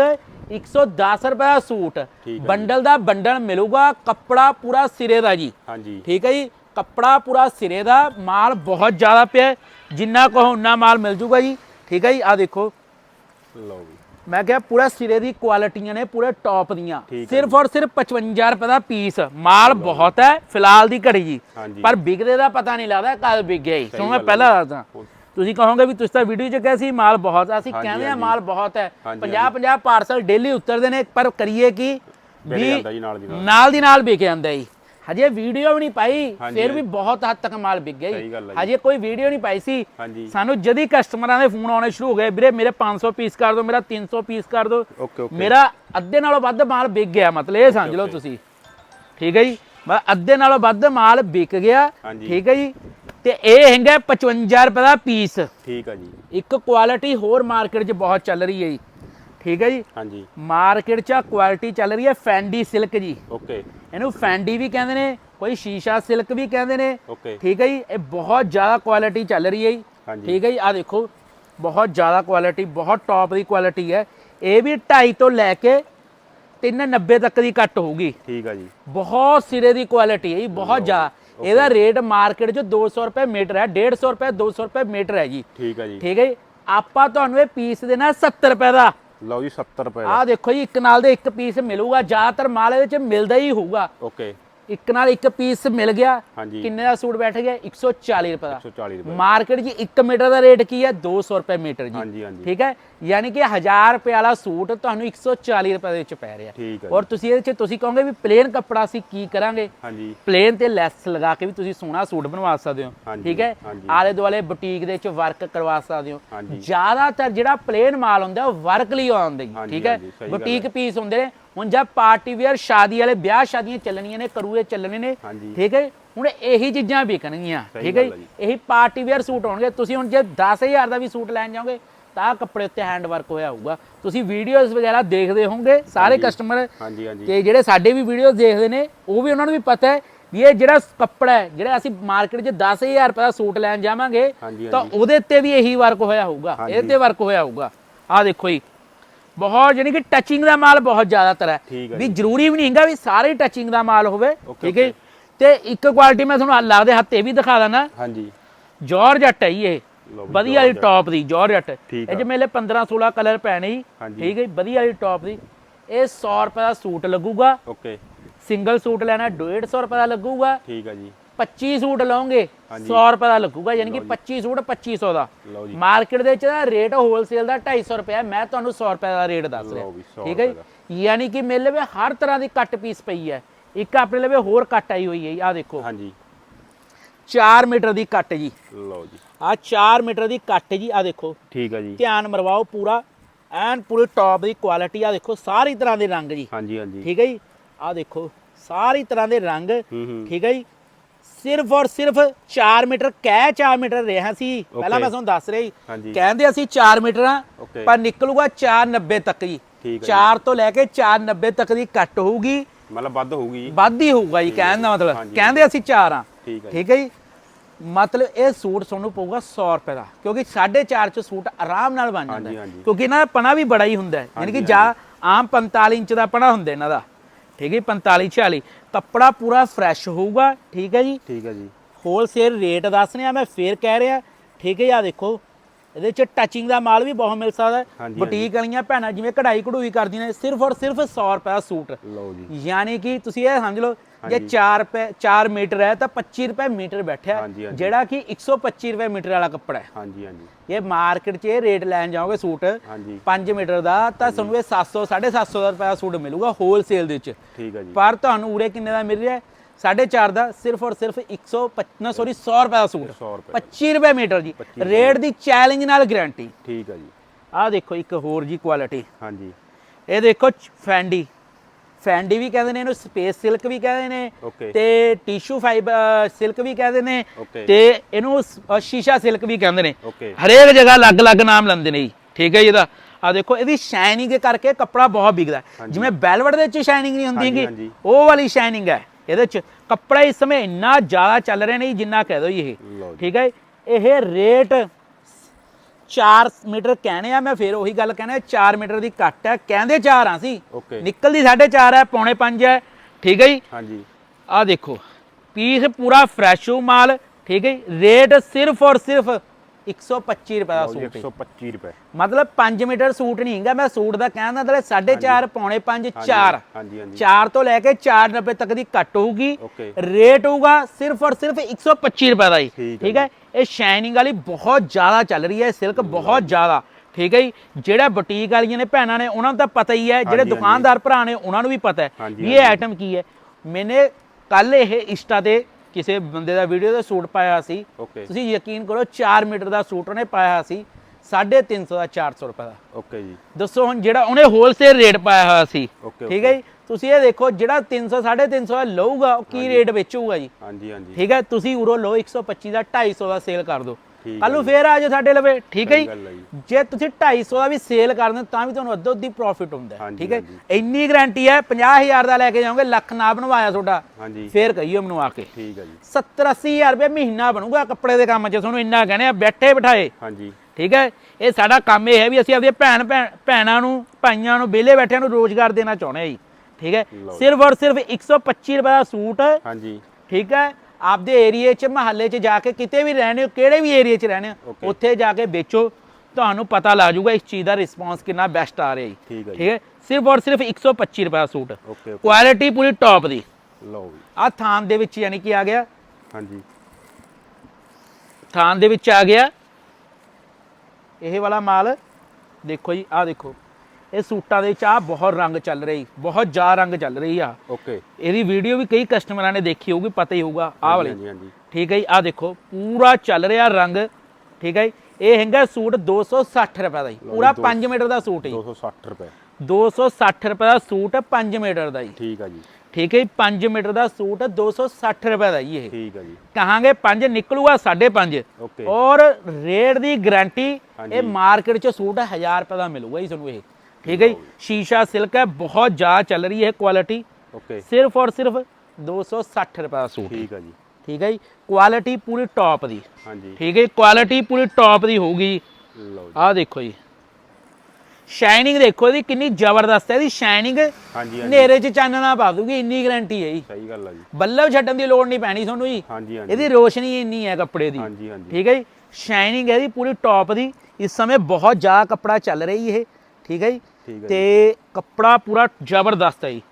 Speaker 1: 110 ਰੁਪਏ ਦਾ ਸੂਟ। ਬੰਡਲ ਦਾ ਬੰਡਲ ਮਿਲੂਗਾ ਕੱਪੜਾ ਪੂਰਾ ਸਿਰੇ ਦਾ ਜੀ।
Speaker 2: ਹਾਂਜੀ।
Speaker 1: ਠੀਕ ਹੈ ਜੀ? ਕੱਪੜਾ ਪੂਰਾ ਸਿਰੇ ਦਾ ਮਾਲ ਬਹੁਤ ਜ਼ਿਆਦਾ ਪਿਆ। ਜਿੰਨਾ ਕਹੋ ਉਨਾ ਮਾਲ ਮਿਲ ਜੂਗਾ ਜੀ। ਠੀਕ ਹੈ ਜੀ? ਆ ਦੇਖੋ।
Speaker 2: ਲਓ ਜੀ।
Speaker 1: ਮੈਂ ਕਿਹਾ ਪੂਰਾ ਸਿਰੇ ਦੀ ਕੁਆਲਿਟੀਆਂ ਨੇ ਪੂਰੇ ਟੌਪ ਦੀਆਂ।
Speaker 2: ਹੈ
Speaker 1: ਸਿਰਫ ਔਰ ਸਿਰਫ 55 ਰੁਪਏ ਦਾ ਪੀਸ ਮਾਲ ਬਹੁਤ ਹੈ ਫਿਲਹਾਲ ਦੀ ਘੜੀ ਜੀ। ਪਰ ਵਿਕਦੇ ਦਾ ਪਤਾ ਨਹੀਂ ਲੱਗਦਾ ਕਦ ਵਿਕ ਗਿਆ ਜੀ
Speaker 2: ਸਹੀ
Speaker 1: ਤੁਹਾਨੂੰ ਮੈਂ
Speaker 2: ਹੈ
Speaker 1: ਪਹਿਲਾਂ। ਦੱਸਦਾ। ਤੁਸੀਂ ਕਹੋਗੇ ਵੀ ਤੁਸੀਂ ਤਾਂ ਵੀਡੀਓ 'ਚ ਕਿਹਾ ਸੀ ਮਾਲ ਬਹੁਤ ਆ ਅਸੀਂ ਕਹਿੰਦੇ ਆ। ਮਾਲ ਬਹੁਤ ਹੈ।
Speaker 2: ਹਾਂਜੀ,
Speaker 1: 50 50 ਪਾਰਸਲ ਡੇਲੀ ਉਤਰਦੇ ਨੇ ਪਰ ਕਰੀਏ ਕੀ?
Speaker 2: ਨਾਲ। ਨਾਲ
Speaker 1: ਦੀ ਨਾਲ ਵਿਕ ਜਾਂਦਾ ਜੀ। ਹਜੇ ਵੀਡੀਓ ਵੀ ਨਹੀਂ ਪਾਈ ਫਿਰ ਵੀ। ਬਹੁਤ ਹੱਦ ਤੱਕ ਮਾਲ ਵਿਕ ਗਿਆ
Speaker 2: ਹੈ।
Speaker 1: ਹਜੇ ਕੋਈ ਵੀਡੀਓ ਨਹੀਂ ਪਾਈ ਸੀ। ਸਾਨੂੰ ਜਦ ਹੀ ਕਸਟਮਰਾਂ ਦੇ ਫੋਨ ਆਉਣੇ ਸ਼ੁਰੂ ਹੋ ਗਏ ਵੀਰੇ ਮੇਰੇ 500 ਪੀਸ ਕਰ ਦਿਓ ਮੇਰਾ 300 ਪੀਸ ਕਰ ਦਿਓ। ਮੇਰਾ ਅੱਧੇ ਨਾਲੋਂ ਵੱਧ ਮਾਲ ਵਿਕ ਗਿਆ ਮਤਲਬ ਇਹ ਸਮਝ ਲਓ. ਤੁਸੀਂ। ਠੀਕ ਹੈ ਜੀ? ਮੈਂ ਅੱਧੇ ਨਾਲੋਂ ਵੱਧ ਮਾਲ ਵਿਕ ਗਿਆ। ਠੀਕ ਹੈ ਜੀ? ਤੇ ਇਹ ਹੈਗਾ 55 ਰੁਪਏ ਦਾ ਪੀਸ
Speaker 2: ਠੀਕ ਆ ਜੀ।
Speaker 1: ਇੱਕ ਕੁਆਲਿਟੀ ਹੋਰ ਮਾਰਕੀਟ 'ਚ ਬਹੁਤ ਚੱਲ ਰਹੀ ਹੈ ਜੀ। ਠੀਕ ਹੈ ਜੀ?
Speaker 2: ਹਾਂਜੀ।
Speaker 1: ਮਾਰਕੀਟ 'ਚ ਕੁਆਲਿਟੀ ਚੱਲ ਰਹੀ ਹੈ ਫੈਂਡੀ ਸਿਲਕ ਜੀ।
Speaker 2: ਓਕੇ
Speaker 1: ਇਹਨੂੰ ਫੈਂਡੀ ਵੀ ਕਹਿੰਦੇ ਨੇ ਕੋਈ ਸ਼ੀਸ਼ਾ ਸਿਲਕ ਵੀ ਕਹਿੰਦੇ ਨੇ।
Speaker 2: ਓਕੇ
Speaker 1: ਠੀਕ ਹੈ ਜੀ ਇਹ ਬਹੁਤ ਜ਼ਿਆਦਾ ਕੁਆਲਿਟੀ ਚੱਲ ਰਹੀ ਹੈ ਜੀ। ਠੀਕ ਹੈ ਜੀ ਆ ਦੇਖੋ ਬਹੁਤ ਜ਼ਿਆਦਾ ਕੁਆਲਿਟੀ ਬਹੁਤ ਟੌਪ ਦੀ ਕੁਆਲਿਟੀ ਹੈ। ਇਹ ਵੀ 2.5 ਤੋਂ ਲੈ ਕੇ 390 ਤੱਕ ਦੀ ਕੱਟ ਹੋਊਗੀ।
Speaker 2: ਠੀਕ ਆ ਜੀ।
Speaker 1: ਬਹੁਤ ਸਿਰੇ ਦੀ ਕੁਆਲਿਟੀ ਹੈ ਜੀ ਬਹੁਤ ਜ਼ਿਆਦਾ। ਇਹਦਾ ਰੇਟ ਮਾਰਕੀਟ 'ਚ 200 ਰੁਪਏ ਮੀਟਰ ਹੈ 150 ਰੁਪਏ 200 ਰੁਪਏ ਮੀਟਰ ਹੈ ਜੀ।
Speaker 2: ਠੀਕ ਆ ਜੀ।
Speaker 1: ਠੀਕ ਹੈ ਜੀ ਆਪਾਂ ਤੁਹਾਨੂੰ ਇਹ ਪੀਸ ਦੇਣਾ 70 ਰੁਪਏ ਦਾ।
Speaker 2: ਲਓ ਜੀ 70 ਰੁਪਏ ਦਾ।
Speaker 1: ਆਹ ਦੇਖੋ ਜੀ ਇੱਕ ਨਾਲ ਦੇ ਇੱਕ ਪੀਸ ਮਿਲੂਗਾ ਜ਼ਿਆਦਾਤਰ ਮਾਲ ਇਹਦੇ 'ਚ ਮਿਲਦਾ ਹੀ ਹੋਊਗਾ।
Speaker 2: ਓਕੇ
Speaker 1: ਇੱਕ ਨਾਲ ਇੱਕ ਪੀਸ ਮਿਲ ਗਿਆ।
Speaker 2: ਹਾਂਜੀ।
Speaker 1: ਕਿੰਨੇ ਦਾ ਸੂਟ ਬੈਠ ਗਿਆ? 140 ਰੁਪਏ ਦਾ।
Speaker 2: 140 ਰੁਪਏ
Speaker 1: ਮਾਰਕੀਟ 'ਚ 1 ਮੀਟਰ ਦਾ ਰੇਟ ਕੀ ਹੈ? 200 ਰੁਪਏ ਮੀਟਰ ਜੀ।
Speaker 2: ਹਾਂਜੀ ਹਾਂਜੀ।
Speaker 1: ਠੀਕ ਹੈ? ਯਾਨੀ ਕਿ 1000 ਰੁਪਏ ਵਾਲਾ ਸੂਟ ਤੁਹਾਨੂੰ 140 ਰੁਪਏ ਦੇ ਵਿੱਚ ਪੈ ਰਿਹਾ।
Speaker 2: ਠੀਕ ਹੈ
Speaker 1: ਔਰ ਤੁਸੀਂ ਇਹਦੇ 'ਚ ਤੁਸੀਂ ਕਹੋਗੇ ਵੀ ਪਲੇਨ ਕੱਪੜਾ ਅਸੀਂ ਕੀ ਕਰਾਂਗੇ?
Speaker 2: ਹਾਂਜੀ।
Speaker 1: ਪਲੇਨ ਤੇ ਲੈਸ ਲਗਾ ਕੇ ਵੀ ਤੁਸੀਂ ਸੋਹਣਾ ਸੂਟ ਬਣਵਾ ਸਕਦੇ ਹੋ।
Speaker 2: ਹਾਂਜੀ,
Speaker 1: ਠੀਕ ਹੈ?
Speaker 2: ਹਾਂਜੀ।
Speaker 1: ਆਲੇ ਦੁਆਲੇ ਬੁਟੀਕ ਦੇ ਵਿੱਚ ਵਰਕ ਕਰਵਾ ਸਕਦੇ ਹੋ।
Speaker 2: ਹਾਂਜੀ।
Speaker 1: ਜ਼ਿਆਦਾਤਰ ਜਿਹੜਾ ਪਲੇਨ ਮਾਲ ਹੁੰਦਾ ਉਹ ਵਰਕ ਲਈ ਆਉਂਦਾ ਜੀ।
Speaker 2: ਹਾਂਜੀ,
Speaker 1: ਠੀਕ ਹੈ?
Speaker 2: ਹਾਂਜੀ, ਸਹੀ ਗੱਲ
Speaker 1: ਬੁਟੀਕ ਪੀਸ ਹੁੰਦੇ ਨੇ ਹੁਣ ਜਦ ਪਾਰਟੀ ਵੇਅਰ ਸ਼ਾਦੀ ਵਾਲੇ ਵਿਆਹ ਸ਼ਾਦੀਆਂ ਚੱਲਣੀਆਂ ਨੇ ਕਰੂਏ ਚੱਲਣੇ ਨੇ। ਠੀਕ ਹੈ ਹੁਣ ਇਹੀ ਚੀਜ਼ਾਂ ਵਿਕਣਗੀਆਂ ਠੀਕ ਹੈ। ਇਹੀ ਪਾਰਟੀ ਵੇਅਰ ਸੂਟ ਹੋਣਗੇ ਤੁਸੀਂ ਹੁਣ ਜੇ 10000 ਦਾ ਵੀ ਸੂਟ ਲੈਣ ਜਾਓਗੇ ਤਾਂ ਕੱਪੜੇ ਉੱਤੇ ਹੈਂਡ ਵਰਕ ਹੋਇਆ ਹੋਊਗਾ ਤੁਸੀਂ ਵੀਡੀਓਜ਼ ਵਗੈਰਾ ਦੇਖਦੇ ਹੋਵੋਗੇ ਸਾਰੇ। ਕਸਟਮਰ
Speaker 2: ਹਾਂਜੀ ਹਾਂਜੀ
Speaker 1: ਕਿ ਜਿਹੜੇ ਸਾਡੇ ਵੀ ਵੀਡੀਓਜ਼ ਦੇਖਦੇ ਨੇ ਉਹ ਵੀ ਉਹਨਾਂ ਨੂੰ ਵੀ ਪਤਾ ਹੈ ਵੀ ਇਹ ਜਿਹੜਾ ਕੱਪੜਾ ਹੈ ਜਿਹੜਾ ਅਸੀਂ ਮਾਰਕੀਟ 'ਚ 10000 ਰੁਪਏ ਦਾ ਸੂਟ ਲੈਣ ਜਾਵਾਂਗੇ ਤਾਂ। ਉਹਦੇ ਤੇ ਵੀ ਇਹੀ ਵਰਕ ਹੋਇਆ ਹੋਊਗਾ। ਇਹਦੇ ਤੇ ਵਰਕ ਹੋਇਆ ਹੋਊਗਾ ਆਹ ਦੇਖੋ ਜੀ ਬਹੁਤ ਜਾਨੀ ਕਿ ਟੱਚਿੰਗ ਦਾ ਮਾਲ ਬਹੁਤ ਜ਼ਿਆਦਾਤਰ ਹੈ। ਵੀ ਜ਼ਰੂਰੀ ਵੀ ਨਹੀਂਗਾ ਵੀ ਸਾਰੇ ਟੱਚਿੰਗ ਦਾ ਮਾਲ ਹੋਵੇ ਠੀਕ ਹੈ? ਤੇ ਇੱਕ ਕੁਆਲਿਟੀ ਮੈਂ ਤੁਹਾਨੂੰ ਲੱਗਦੇ ਹੱਥੇ ਵੀ ਦਿਖਾ ਦਿੰਦਾ।
Speaker 2: ਹਾਂਜੀ।
Speaker 1: ਜਾਰਜਟ ਹੈ ਇਹ। ਵਧੀਆ ਵਾਲੀ। ਟੌਪ ਦੀ ਜਾਰਜਟ ਇਹ। ਚ ਮੇਲੇ 15 16 ਕਲਰ ਪੈਣੇ। ਠੀਕ ਹੈ? ਵਧੀਆ ਵਾਲੀ ਟੌਪ ਦੀ। ਇਹ 100 ਰੁਪਏ ਦਾ ਸੂਟ ਲੱਗੂਗਾ।
Speaker 2: ਓਕੇ
Speaker 1: ਸਿੰਗਲ ਸੂਟ ਲੈਣਾ 150 ਰੁਪਏ ਦਾ ਲੱਗੂਗਾ।
Speaker 2: ਠੀਕ ਹੈ ਜੀ।
Speaker 1: 25 ਸੂਟ ਲਓਗੇ
Speaker 2: ਹਾਂਜੀ।
Speaker 1: 100 ਰੁਪਏ ਦਾ ਲੱਗੂਗਾ ਯਾਨੀ ਕਿ 25 ਸੂਟ 2500 ਦਾ। ਮਾਰਕੀਟ ਦੇ ਵਿੱਚ ਦਾ ਰੇਟ ਹੋਲਸੇਲ ਦਾ 250 ਰੁਪਏ ਹੈ ਮੈਂ ਤੁਹਾਨੂੰ 100 ਰੁਪਏ ਦਾ ਰੇਟ ਦੱਸ ਰਿਹਾ।
Speaker 2: 100
Speaker 1: ਠੀਕ ਹੈ? ਯਾਨੀ ਕਿ ਮੇਰੇ ਲਵੇ ਹਰ ਤਰ੍ਹਾਂ ਦੀ ਕੱਟ ਪੀਸ ਪਈ ਹੈ। ਇੱਕ ਆਪਣੇ ਲਵੇ ਹੋਰ ਕੱਟ ਆਈ ਹੋਈ ਹੈ ਆਹ ਦੇਖੋ।
Speaker 2: ਹਾਂਜੀ।
Speaker 1: 4 ਮੀਟਰ ਦੀ ਕੱਟ ਜੀ।
Speaker 2: ਲਓ ਜੀ।
Speaker 1: ਆਹ 4 ਮੀਟਰ ਦੀ ਕੱਟ ਜੀ ਆਹ ਦੇਖੋ।
Speaker 2: ਠੀਕ ਹੈ ਜੀ।
Speaker 1: ਧਿਆਨ ਮਰਵਾਓ ਪੂਰਾ ਐਨ ਪੂਰੀ ਟੌਪ ਦੀ ਕੁਆਲਿਟੀ ਆ ਦੇਖੋ ਸਾਰੀ ਤਰ੍ਹਾਂ ਦੇ ਰੰਗ ਜੀ।
Speaker 2: ਹਾਂਜੀ ਹਾਂਜੀ।
Speaker 1: ਠੀਕ ਹੈ ਜੀ? ਆਹ ਦੇਖੋ ਸਾਰੀ ਤਰ੍ਹਾਂ ਦੇ ਰੰਗ। ਠੀਕ ਹੈ ਜੀ? ਸਿਰਫ ਔਰ ਸਿਰਫ 4 ਮੀਟਰ ਕਹਿ 4 ਮੀਟਰ ਰਿਹਾ ਸੀ। ਪਹਿਲਾਂ. ਮੈਂ ਤੁਹਾਨੂੰ ਦੱਸ ਰਹੀ ਕਹਿੰਦੇ ਅਸੀਂ 4 ਮੀਟਰ ਆ. ਪਰ ਨਿਕਲੂਗਾ 490 ਤੱਕ ਜੀ।
Speaker 2: ਠੀਕ ਹੈ ਜੀ।
Speaker 1: 4 ਤੋਂ ਲੈ ਕੇ 490 ਤੱਕ ਦੀ ਕੱਟ ਹੋਊਗੀ।
Speaker 2: ਮਤਲਬ ਵੱਧ ਹੋਊਗੀ ਜੀ।
Speaker 1: ਵੱਧ ਹੀ ਹੋਊਗਾ ਜੀ ਕਹਿਣ ਦਾ ਮਤਲਬ। ਕਹਿੰਦੇ ਅਸੀਂ 4 ਆ।
Speaker 2: ਠੀਕ ਹੈ ਜੀ।
Speaker 1: ਮਤਲਬ ਇਹ ਸੂਟ ਤੁਹਾਨੂੰ ਪਊਗਾ 100 ਰੁਪਏ ਦਾ ਕਿਉਂਕਿ 4.5 ਚ ਸੂਟ ਆਰਾਮ ਨਾਲ ਬਣ ਜਾਂਦਾ। ਕਿਉਂਕਿ ਇਹਨਾਂ ਦਾ ਪਣਾ ਵੀ ਬੜਾ ਹੀ ਹੁੰਦਾ ਹੈ। ਯਾਨੀ ਕਿ ਜਾਂ ਆਮ 45 ਇੰਚ ਦਾ ਪਣਾ ਹੁੰਦਾ ਇਹਨਾਂ ਦਾ। ਠੀਕ ਹੈ 45 46 ਕੱਪੜਾ ਪੂਰਾ ਫਰੈਸ਼ ਹੋਊਗਾ ਠੀਕ ਹੈ ਜੀ?
Speaker 2: ਠੀਕ ਹੈ ਜੀ।
Speaker 1: ਹੋਲਸੇਲ ਰੇਟ ਦੱਸਨੇ ਆ ਮੈਂ ਫੇਰ ਕਹਿ ਰਿਹਾ। ਠੀਕ ਹੈ ਆ ਦੇਖੋ ਇਹਦੇ ਚ ਟੱਚਿੰਗ ਦਾ ਮਾਲ ਵੀ ਬਹੁਤ ਮਿਲ ਸਕਦਾ ਬੁਟੀਕ ਵਾਲੀਆਂ ਭੈਣਾਂ ਜਿਵੇਂ ਕਢਾਈ ਕਢੂਈ ਕਰਦੀਆਂ ਨੇ ਸਿਰਫ ਔਰ ਸਿਰਫ 100 ਰੁਪਏ ਦਾ ਸੂਟ।
Speaker 2: ਲਓ ਜੀ।
Speaker 1: ਯਾਨੀ ਕਿ ਤੁਸੀਂ ਇਹ ਸਮਝ ਲਓ ਜੇ
Speaker 2: ਹਾਂਜੀ।
Speaker 1: 4 ਰੁਪਏ 4 ਮੀਟਰ ਹੈ ਤਾਂ 25 ਰੁਪਏ ਮੀਟਰ ਬੈਠਿਆ। ਜਿਹੜਾ ਕਿ 125 ਰੁਪਏ ਮੀਟਰ ਵਾਲਾ ਕੱਪੜਾ ਹੈ।
Speaker 2: ਹਾਂਜੀ ਹਾਂਜੀ।
Speaker 1: ਇਹ ਮਾਰਕੀਟ 'ਚ ਇਹ ਰੇਟ ਲੈਣ ਜਾਓਗੇ ਸੂਟ
Speaker 2: ਹਾਂਜੀ।
Speaker 1: 5 ਮੀਟਰ ਦਾ ਤਾਂ ਤੁਹਾਨੂੰ ਇਹ 700 750 ਦਾ ਰੁਪਏ ਦਾ ਸੂਟ ਮਿਲੂਗਾ ਹੋਲਸੇਲ ਦੇ ਵਿੱਚ।
Speaker 2: ਠੀਕ ਹੈ ਜੀ।
Speaker 1: ਪਰ ਤੁਹਾਨੂੰ ਉਰੇ ਕਿੰਨੇ ਦਾ ਮਿਲ ਰਿਹਾ ਹੈ? 4.5 ਦਾ ਸਿਰਫ ਔਰ ਸਿਰਫ 155 ਸੌਰੀ 100 ਰੁਪਏ ਦਾ ਸੂਟ।
Speaker 2: 100 ਰੁਪਏ
Speaker 1: 25 ਰੁਪਏ ਮੀਟਰ ਜੀ।
Speaker 2: 25
Speaker 1: ਰੇਟ ਦੀ ਚੈਲੰਜ ਨਾਲ ਗਾਰੰਟੀ
Speaker 2: ਠੀਕ ਹੈ ਜੀ।
Speaker 1: ਆਹ ਦੇਖੋ ਇੱਕ ਹੋਰ ਜੀ ਕੁਆਲਿਟੀ
Speaker 2: ਹਾਂਜੀ।
Speaker 1: ਇਹ ਦੇਖੋ ਫੈਂਡੀ ਫੈਂਡੀ ਵੀ ਕਹਿੰਦੇ ਨੇ ਇਹਨੂੰ ਸਪੇਸ ਸਿਲਕ ਵੀ ਕਹਿੰਦੇ ਨੇ ਤੇ ਟਿਸ਼ੂ ਫਾਈਬਰ ਸਿਲਕ ਵੀ ਕਹਿੰਦੇ ਨੇ ਤੇ ਇਹਨੂੰ ਸ਼ੀਸ਼ਾ ਸਿਲਕ ਵੀ ਕਹਿੰਦੇ ਨੇ। ਹਰੇਕ ਜਗ੍ਹਾ ਅਲੱਗ-ਅਲੱਗ ਨਾਮ ਲੈਂਦੇ ਨੇ ਠੀਕ ਹੈ ਇਹਦਾ। ਆ ਦੇਖੋ ਇਹਦੀ ਸ਼ਾਈਨਿੰਗ ਕਰਕੇ ਕੱਪੜਾ ਬਹੁਤ ਵਿਕਦਾ। ਜਿਵੇਂ ਵੈਲਵਟ ਦੇ ਵਿੱਚ ਸ਼ਾਈਨਿੰਗ ਨਹੀਂ ਹੁੰਦੀ ਹੈਗੀ। ਉਹ ਵਾਲੀ ਸ਼ਾਈਨਿੰਗ ਹੈ। ਇਹਦੇ ਵਿੱਚ ਕੱਪੜਾ ਇਸ ਸਮੇਂ ਇੰਨਾ ਜ਼ਿਆਦਾ ਚੱਲ ਰਿਹਾ ਨਹੀਂ ਜਿੰਨਾ ਕਹਿ ਦੋ ਜੀ ਇਹ। ਠੀਕ ਹੈ ਇਹ ਰੇਟ 4 ਮੀਟਰ ਕਹਿਣੇ ਆ ਮੈਂ ਫੇਰ ਉਹੀ ਗੱਲ ਕਹਿਣਾ 4 ਮੀਟਰ ਦੀ ਕੱਟ ਹੈ ਕਹਿੰਦੇ 4 ਆ ਸੀ ਨਿਕਲਦੀ 4.5 ਹੈ ਪੌਣੇ 5 ਹੈ ਠੀਕ ਹੈ ਜੀ?
Speaker 2: ਹਾਂਜੀ।
Speaker 1: ਆ ਦੇਖੋ ਪੀਸ ਪੂਰਾ ਫਰੈਸ਼ ਮਾਲ ਠੀਕ ਹੈ ਰੇਟ ਸਿਰਫ ਔਰ ਸਿਰਫ 125 ਰੁਪਏ ਦਾ ਸੂਟ ਹੈ।
Speaker 2: 125 ਰੁਪਏ।
Speaker 1: ਮਤਲਬ 5 ਮੀਟਰ ਸੂਟ ਨਹੀਂ ਹੈਗਾ ਮੈਂ ਸੂਟ ਦਾ ਕਹਿੰਦਾ ਦਲੇ 4.5 ਪੌਣੇ 5 4
Speaker 2: ਹਾਂਜੀ ਹਾਂਜੀ।
Speaker 1: 4 ਤੋਂ ਲੈ ਕੇ 490 ਤੱਕ ਦੀ ਕੱਟ ਹੋਊਗੀ। ਰੇਟ ਹੋਊਗਾ ਸਿਰਫ ਔਰ ਸਿਰਫ 125 ਰੁਪਏ ਦਾ ਹੈ
Speaker 2: ਠੀਕ ਹੈ?
Speaker 1: ਇਹ ਸ਼ਾਈਨਿੰਗ ਵਾਲੀ ਬਹੁਤ ਜ਼ਿਆਦਾ ਚੱਲ ਰਹੀ ਹੈ ਸਿਲਕ ਬਹੁਤ ਜ਼ਿਆਦਾ। ਠੀਕ ਹੈ ਜੀ? ਜਿਹੜਾ ਬੁਟੀਕ ਵਾਲੀਆਂ ਨੇ ਭੈਣਾਂ ਨੇ ਉਹਨਾਂ ਨੂੰ ਤਾਂ ਪਤਾ ਹੀ ਹੈ ਜਿਹੜੇ ਦੁਕਾਨਦਾਰ ਭਰਾ ਨੇ ਉਹਨਾਂ ਨੂੰ ਵੀ ਪਤਾ ਹੈ ਵੀ ਇਹ। ਆਈਟਮ ਕੀ ਹੈ। ਮੈਨੇ ਕੱਲ ਇਹ ਇੰਸਟਾ ਤੇ ਕਿਸੇ ਬੰਦੇ ਦਾ ਵੀਡੀਓ ਦਾ ਸੂਟ ਪਾਇਆ ਸੀ। ਤੁਸੀਂ ਯਕੀਨ ਕਰੋ 4 ਮੀਟਰ ਦਾ ਸੂਟ ਉਹਨੇ ਪਾਇਆ ਸੀ। 350 ਦਾ 400 ਰੁਪਏ ਦਾ।
Speaker 2: ਓਕੇ ਜੀ।
Speaker 1: ਦੱਸੋ ਹੁਣ ਜਿਹੜਾ ਉਹਨੇ ਹੋਲਸੇਲ ਰੇਟ ਪਾਇਆ ਹੋਇਆ ਸੀ
Speaker 2: ਓਕੇ
Speaker 1: ਠੀਕ ਹੈ ਜੀ? ਤੁਸੀਂ ਇਹ ਦੇਖੋ ਜਿਹੜਾ 300 350 ਦਾ ਲਊਗਾ ਉਹ ਕੀ ਰੇਟ ਵੇਚੂਗਾ ਜੀ?
Speaker 2: ਹਾਂਜੀ ਹਾਂਜੀ।
Speaker 1: ਠੀਕ ਹੈ ਤੁਸੀਂ ਉਰੋ ਲਓ 125 ਦਾ 250 ਦਾ ਸੇਲ ਕਰ ਦਿਓ।
Speaker 2: ਠੀਕ ਹੈ
Speaker 1: ਕੱਲ ਨੂੰ ਫੇਰ ਆ ਜਾਓ ਸਾਡੇ ਲਵੇ ਠੀਕ ਹੈ
Speaker 2: ਸਹੀ
Speaker 1: ਜੀ?
Speaker 2: ਗੱਲ ਹੈ ਜੀ।
Speaker 1: ਜੇ ਤੁਸੀਂ 250 ਦਾ ਵੀ ਸੇਲ ਕਰਦੇ ਤਾਂ ਵੀ ਤੁਹਾਨੂੰ ਅੱਧੋ ਅੱਧੀ ਪ੍ਰੋਫਿਟ ਹੁੰਦਾ ਹੈ
Speaker 2: ਹਾਂਜੀ,
Speaker 1: ਠੀਕ ਹੈ?
Speaker 2: ਹਾਂਜੀ।
Speaker 1: ਇੰਨੀ ਗਾਰੰਟੀ ਹੈ 50000 ਦਾ ਲੈ ਕੇ ਜਾਓਗੇ ਲੱਖ ਨਾ ਬਣਵਾਇਆ ਤੁਹਾਡਾ ਫੇਰ ਕਹੀਓ ਮੈਨੂੰ ਆ ਕੇ।
Speaker 2: ਠੀਕ ਹੈ ਜੀ।
Speaker 1: 70 80000 ਰੁਪਏ ਮਹੀਨਾ ਬਣੂਗਾ ਕੱਪੜੇ ਦੇ ਕੰਮ 'ਚ ਤੁਹਾਨੂੰ ਇੰਨਾ ਕਹਿੰਦੇ ਆ ਬੈਠੇ ਬਿਠਾਏ।
Speaker 2: ਹਾਂਜੀ।
Speaker 1: ਠੀਕ ਹੈ? ਇਹ ਸਾਡਾ ਕੰਮ ਇਹ ਹੈ ਵੀ ਅਸੀਂ ਆਪਣੀ ਭੈਣ ਭੈਣ- ਭੈਣਾਂ ਨੂੰ ਭਾਈਆਂ ਨੂੰ ਵਿਹਲੇ ਬੈਠਿਆਂ ਨੂੰ ਰੋਜ਼ਗਾਰ ਦੇਣਾ ਚਾਹੁੰਦੇ ਆ ਜੀ। ਠੀਕ ਹੈ?
Speaker 2: ਲਓ।
Speaker 1: ਸਿਰਫ ਔਰ ਸਿਰਫ 125 ਰੁਪਏ ਦਾ ਸੂਟ
Speaker 2: ਹਾਂਜੀ।
Speaker 1: ਠੀਕ ਹੈ? ਆਪਦੇ ਏਰੀਏ 'ਚ ਮਹੱਲੇ 'ਚ ਜਾ ਕੇ ਕਿਤੇ ਵੀ ਰਹਿਣੇ ਹੋ ਕਿਹੜੇ ਵੀ ਏਰੀਏ 'ਚ ਰਹਿਣੇ ਹੋ
Speaker 2: Okay.
Speaker 1: ਉੱਥੇ ਜਾ ਕੇ ਵੇਚੋ। ਤੁਹਾਨੂੰ ਪਤਾ ਲੱਗ ਜਾਊਗਾ ਇਸ ਚੀਜ਼ ਦਾ ਰਿਸਪੌਂਸ ਕਿੰਨਾ ਬੈਸਟ ਆ ਰਿਹਾ ਜੀ।
Speaker 2: ਠੀਕ ਹੈ ਜੀ।
Speaker 1: ਠੀਕ ਹੈ? ਸਿਰਫ ਔਰ ਸਿਰਫ 125 ਰੁਪਏ ਦਾ ਸੂਟ।
Speaker 2: ਓਕੇ ਓਕੇ
Speaker 1: ਕੁਆਲਿਟੀ ਪੂਰੀ ਟੌਪ ਦੀ।
Speaker 2: ਲਓ ਜੀ।
Speaker 1: ਆ ਥਾਨ ਦੇ ਵਿੱਚ ਯਾਨੀ ਕਿ ਆ ਗਿਆ।
Speaker 2: ਹਾਂਜੀ।
Speaker 1: ਥਾਨ ਦੇ ਵਿੱਚ ਆ ਗਿਆ। ਇਹ ਵਾਲਾ ਮਾਲ ਦੇਖੋ ਜੀ ਆ ਦੇਖੋ। ਇਹ ਸੂਟਾਂ ਦੇ ਆ ਬਹੁਤ ਰੰਗ ਚੱਲ ਰਹੀ ਬਹੁਤ ਜਾ ਰੰਗ ਚੱਲ ਰਹੀ ਆ।
Speaker 2: ਓਕੇ
Speaker 1: ਇਹਦੀ ਵੀਡੀਓ ਵੀ ਕਈ ਕਸਟਮਰਾਂ ਨੇ ਦੇਖੀ ਹੋਊਗੀ ਪਤਾ ਹੀ ਹੋਊਗਾ ਆਹ ਵਾਲੀ।
Speaker 2: ਹਾਂਜੀ ਹਾਂਜੀ।
Speaker 1: ਠੀਕ ਹੈ ਜੀ ਆ ਦੇਖੋ ਪੂਰਾ ਚੱਲ ਰਿਹਾ ਰੰਗ। ਠੀਕ ਹੈ ਜੀ ਇਹ ਹੈਗਾ ਸੂਟ 260 ਰੁਪਏ ਦਾ ਜੀ। ਪੂਰਾ
Speaker 2: ਜੀ,
Speaker 1: 5 ਮੀਟਰ ਦਾ ਸੂਟ ਹੈ ਜੀ।
Speaker 2: 260 ਰੁਪਏ।
Speaker 1: 260 ਰੁਪਏ ਦਾ ਸੂਟ 5 ਮੀਟਰ ਦਾ ਜੀ।
Speaker 2: ਠੀਕ ਆ ਜੀ।
Speaker 1: ਠੀਕ ਹੈ ਜੀ 5 ਮੀਟਰ ਦਾ ਸੂਟ 260 ਰੁਪਏ ਦਾ ਜੀ ਇਹ।
Speaker 2: ਠੀਕ ਆ ਜੀ।
Speaker 1: ਕਹਾਂਗੇ 5 ਨਿਕਲੂਗਾ 5.5
Speaker 2: ਓਕੇ।
Speaker 1: ਔਰ ਰੇਟ ਦੀ ਗਾਰੰਟੀ। ਇਹ ਮਾਰਕੀਟ 'ਚ ਸੂਟ 1000 ਰੁਪਏ ਦਾ ਮਿਲੂਗਾ ਜੀ ਤੁਹਾਨੂੰ ਇਹ। ਠੀਕ ਹੈ ਜੀ ਸ਼ੀਸ਼ਾ ਸਿਲਕ ਹੈ ਬਹੁਤ ਜਾ ਚੱਲ ਰਹੀ ਹੈ ਕੁਆਲਿਟੀ
Speaker 2: ਓਕੇ।
Speaker 1: ਸਿਰਫ ਔਰ ਸਿਰਫ 260 ਰੁਪਏ ਦਾ ਸੂਟ
Speaker 2: ਠੀਕ ਆ ਜੀ।
Speaker 1: ਠੀਕ ਹੈ ਜੀ ਕੁਆਲਿਟੀ ਪੂਰੀ ਟੌਪ ਦੀ।
Speaker 2: ਹਾਂਜੀ।
Speaker 1: ਠੀਕ ਹੈ ਕੁਆਲਿਟੀ ਪੂਰੀ ਟੌਪ ਦੀ ਹੋਊਗੀ।
Speaker 2: ਲਓ ਜੀ।
Speaker 1: ਆਹ ਦੇਖੋ ਜੀ ਸ਼ਾਈਨਿੰਗ ਦੇਖੋ ਇਹਦੀ ਕਿੰਨੀ ਜ਼ਬਰਦਸਤ ਹੈ ਇਹਦੀ ਸ਼ਾਈਨਿੰਗ
Speaker 2: ਹਾਂਜੀ ਹਾਂਜੀ।
Speaker 1: ਹਨੇਰੇ 'ਚ ਚਾਨਣਾ ਪਾ ਦੂਗੀ ਇੰਨੀ ਗਾਰੰਟੀ ਹੈ ਜੀ।
Speaker 2: ਸਹੀ ਗੱਲ ਆ ਜੀ।
Speaker 1: ਬੱਲਬ ਛੱਡਣ ਦੀ ਲੋੜ ਨਹੀਂ ਪੈਣੀ ਤੁਹਾਨੂੰ ਜੀ।
Speaker 2: ਹਾਂਜੀ ਹਾਂਜੀ।
Speaker 1: ਇਹਦੀ ਰੋਸ਼ਨੀ ਇੰਨੀ ਹੈ ਕੱਪੜੇ ਦੀ।
Speaker 2: ਹਾਂਜੀ ਹਾਂਜੀ।
Speaker 1: ਠੀਕ ਹੈ ਜੀ? ਸ਼ਾਈਨਿੰਗ ਹੈ ਇਹਦੀ ਪੂਰੀ ਟੌਪ ਦੀ। ਇਸ ਸਮੇਂ ਬਹੁਤ ਜ਼ਿਆਦਾ ਕੱਪੜਾ ਚੱਲ ਰਹੀ ਇਹ। ਠੀਕ ਹੈ ਜੀ?
Speaker 2: ਠੀਕ ਹੈ
Speaker 1: ਤੇ ਕੱਪੜਾ ਪੂਰਾ ਜ਼ਬਰਦਸਤ ਹੈ ਜੀ।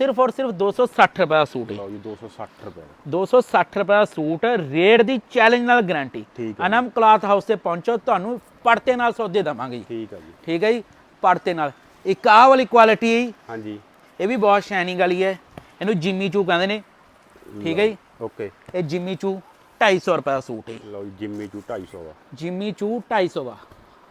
Speaker 1: ਸਿਰਫ ਔਰ ਸਿਰਫ 260 ਰੁਪਏ ਦਾ ਸੂਟ ਹੈ
Speaker 2: ਲਓ ਜੀ 260 ਰੁਪਏ
Speaker 1: 260 ਰੁਪਏ ਦਾ ਸੂਟ ਰੇਟ ਦੀ ਚੈਲੰਜ ਨਾਲ ਗਾਰੰਟੀ
Speaker 2: ਠੀਕ ਹੈ
Speaker 1: ਅਨਮ ਕਲਾਥ ਹਾਊਸ ਤੇ ਪਹੁੰਚੋ ਤੁਹਾਨੂੰ ਪੜਤੇ ਨਾਲ ਸੌਦੇ ਦਵਾਂਗੇ ਜੀ।
Speaker 2: ਠੀਕ ਆ ਜੀ।
Speaker 1: ਠੀਕ ਹੈ ਜੀ? ਪੜਤੇ ਨਾਲ। ਇੱਕ ਆਹ ਵਾਲੀ ਕੁਆਲਿਟੀ ਹੈ
Speaker 2: ਹਾਂਜੀ।
Speaker 1: ਇਹ ਵੀ ਬਹੁਤ ਸ਼ਾਈਨਿੰਗ ਵਾਲੀ ਹੈ। ਇਹਨੂੰ ਜਿਮੀ ਚੂ ਕਹਿੰਦੇ ਨੇ। ਠੀਕ ਹੈ ਜੀ?
Speaker 2: ਓਕੇ
Speaker 1: ਇਹ ਜਿਮੀ ਚੂ 250 ਰੁਪਏ ਦਾ ਸੂਟ ਹੈ
Speaker 2: ਲਓ ਜੀ ਜਿੰਮੀ ਚੂ 250 ਆ
Speaker 1: ਜਿਮੀ ਚੂ 250 ਦਾ।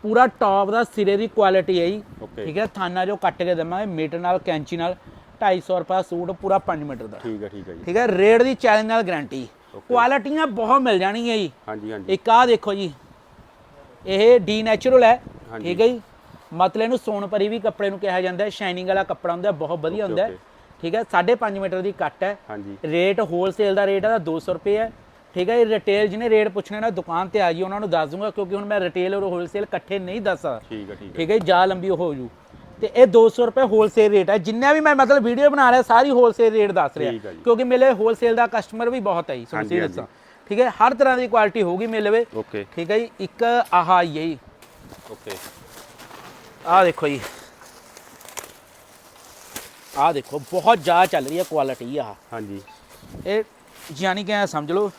Speaker 1: ਪੂਰਾ ਟੌਪ ਦਾ ਸਿਰੇ ਦੀ ਕੁਆਲਿਟੀ ਹੈ ਜੀ. ਠੀਕ ਹੈ? ਥਾਨਾ ਜੋ ਕੱਟ ਕੇ ਦੇਵਾਂਗੇ ਮੀਟਰ ਨਾਲ ਕੈਂਚੀ ਨਾਲ। 250 ਰੁਪਏ ਦਾ ਸੂਟ ਪੂਰਾ 5 ਮੀਟਰ ਦਾ।
Speaker 2: ਠੀਕ ਆ ਠੀਕ ਆ ਜੀ।
Speaker 1: ਠੀਕ ਹੈ? ਰੇਟ ਦੀ ਚੈਲੰਜ ਨਾਲ ਗਾਰੰਟੀ ਕੁਆਲਿਟੀਆਂ ਬਹੁਤ ਮਿਲ ਜਾਣਗੀਆਂ ਜੀ।
Speaker 2: ਹਾਂਜੀ ਹਾਂਜੀ।
Speaker 1: ਇੱਕ ਆਹ ਦੇਖੋ ਜੀ। ਇਹ ਡੀ ਨੈਚੁਰਲ ਹੈ। ਠੀਕ ਹੈ ਜੀ? ਮਤਲਬ ਇਹਨੂੰ ਸੋਨਪਰੀ ਵੀ ਕੱਪੜੇ ਨੂੰ ਕਿਹਾ ਜਾਂਦਾ ਹੈ ਸ਼ਾਈਨਿੰਗ ਵਾਲਾ ਕੱਪੜਾ ਹੁੰਦਾ ਹੈ, ਬਹੁਤ ਵਧੀਆ ਹੁੰਦਾ ਹੈ। ਠੀਕ ਹੈ 5.5 ਮੀਟਰ ਦੀ ਕੱਟ ਹੈ।
Speaker 2: ਹਾਂਜੀ।
Speaker 1: ਰੇਟ ਹੋਲਸੇਲ ਦਾ ਰੇਟ ਹੈ 200 ਰੁਪਏ ਹੈ। ਠੀਕ ਹੈ ਇਹ ਰਿਟੇਲ ਜਿਹਨੇ ਰੇਟ ਪੁੱਛਣੇ ਨਾ ਦੁਕਾਨ ਤੇ ਆ ਜੀ ਉਹਨਾਂ ਨੂੰ ਦੱਸ ਦੂੰਗਾ ਕਿਉਂਕਿ ਹੁਣ ਮੈਂ ਰਿਟੇਲ ਔਰ ਹੋਲਸੇਲ ਇਕੱਠੇ ਨਹੀਂ ਦੱਸ ਸਕਦਾ।
Speaker 2: ਠੀਕ ਆ ਠੀਕ ਆ
Speaker 1: ਠੀਕ ਹੈ ਜੀ, ਲੰਬੀ ਹੋ ਜੂ। ਤੇ ਇਹ 200 ਰੁਪਏ ਹੋਲਸੇਲ ਰੇਟ ਹੈ। ਜਿੰਨਾ ਵੀ ਮੈਂ ਮਤਲਬ ਵੀਡੀਓ ਬਣਾ ਰਿਹਾ ਸਾਰੀ ਹੋਲਸੇਲ ਰੇਟ ਦੱਸ ਰਿਹਾ।
Speaker 2: ਹੈ ਜੀ।
Speaker 1: ਕਿਉਂਕਿ ਮੇਰੇ ਹੋਲਸੇਲ ਦਾ ਕਸਟਮਰ ਵੀ ਬਹੁਤ ਹੈ ਜੀ ਤੁਹਾਨੂੰ
Speaker 2: ਹਾਂਜੀ,
Speaker 1: ਸਹੀ
Speaker 2: ਹਾਂਜੀ।
Speaker 1: ਦੱਸਾਂ। ਠੀਕ ਹੈ ਹਰ ਤਰ੍ਹਾਂ ਦੀ ਕੁਆਲਿਟੀ ਹੋਊਗੀ ਮੇਰੇ ਲਵੇ ਠੀਕ ਹੈ ਜੀ ਇੱਕ ਆਹ ਆਈ ਹੈ ਜੀ।
Speaker 2: ਓਕੇ
Speaker 1: ਆਹ ਦੇਖੋ ਜੀ। ਆਹ ਦੇਖੋ ਬਹੁਤ ਜ਼ਿਆਦਾ ਚੱਲ ਰਹੀ ਹੈ ਕੁਆਲਿਟੀ ਆਹ
Speaker 2: ਹਾਂਜੀ।
Speaker 1: ਇਹ ਯਾਨੀ ਕਿ ਸਮਝ ਲਓ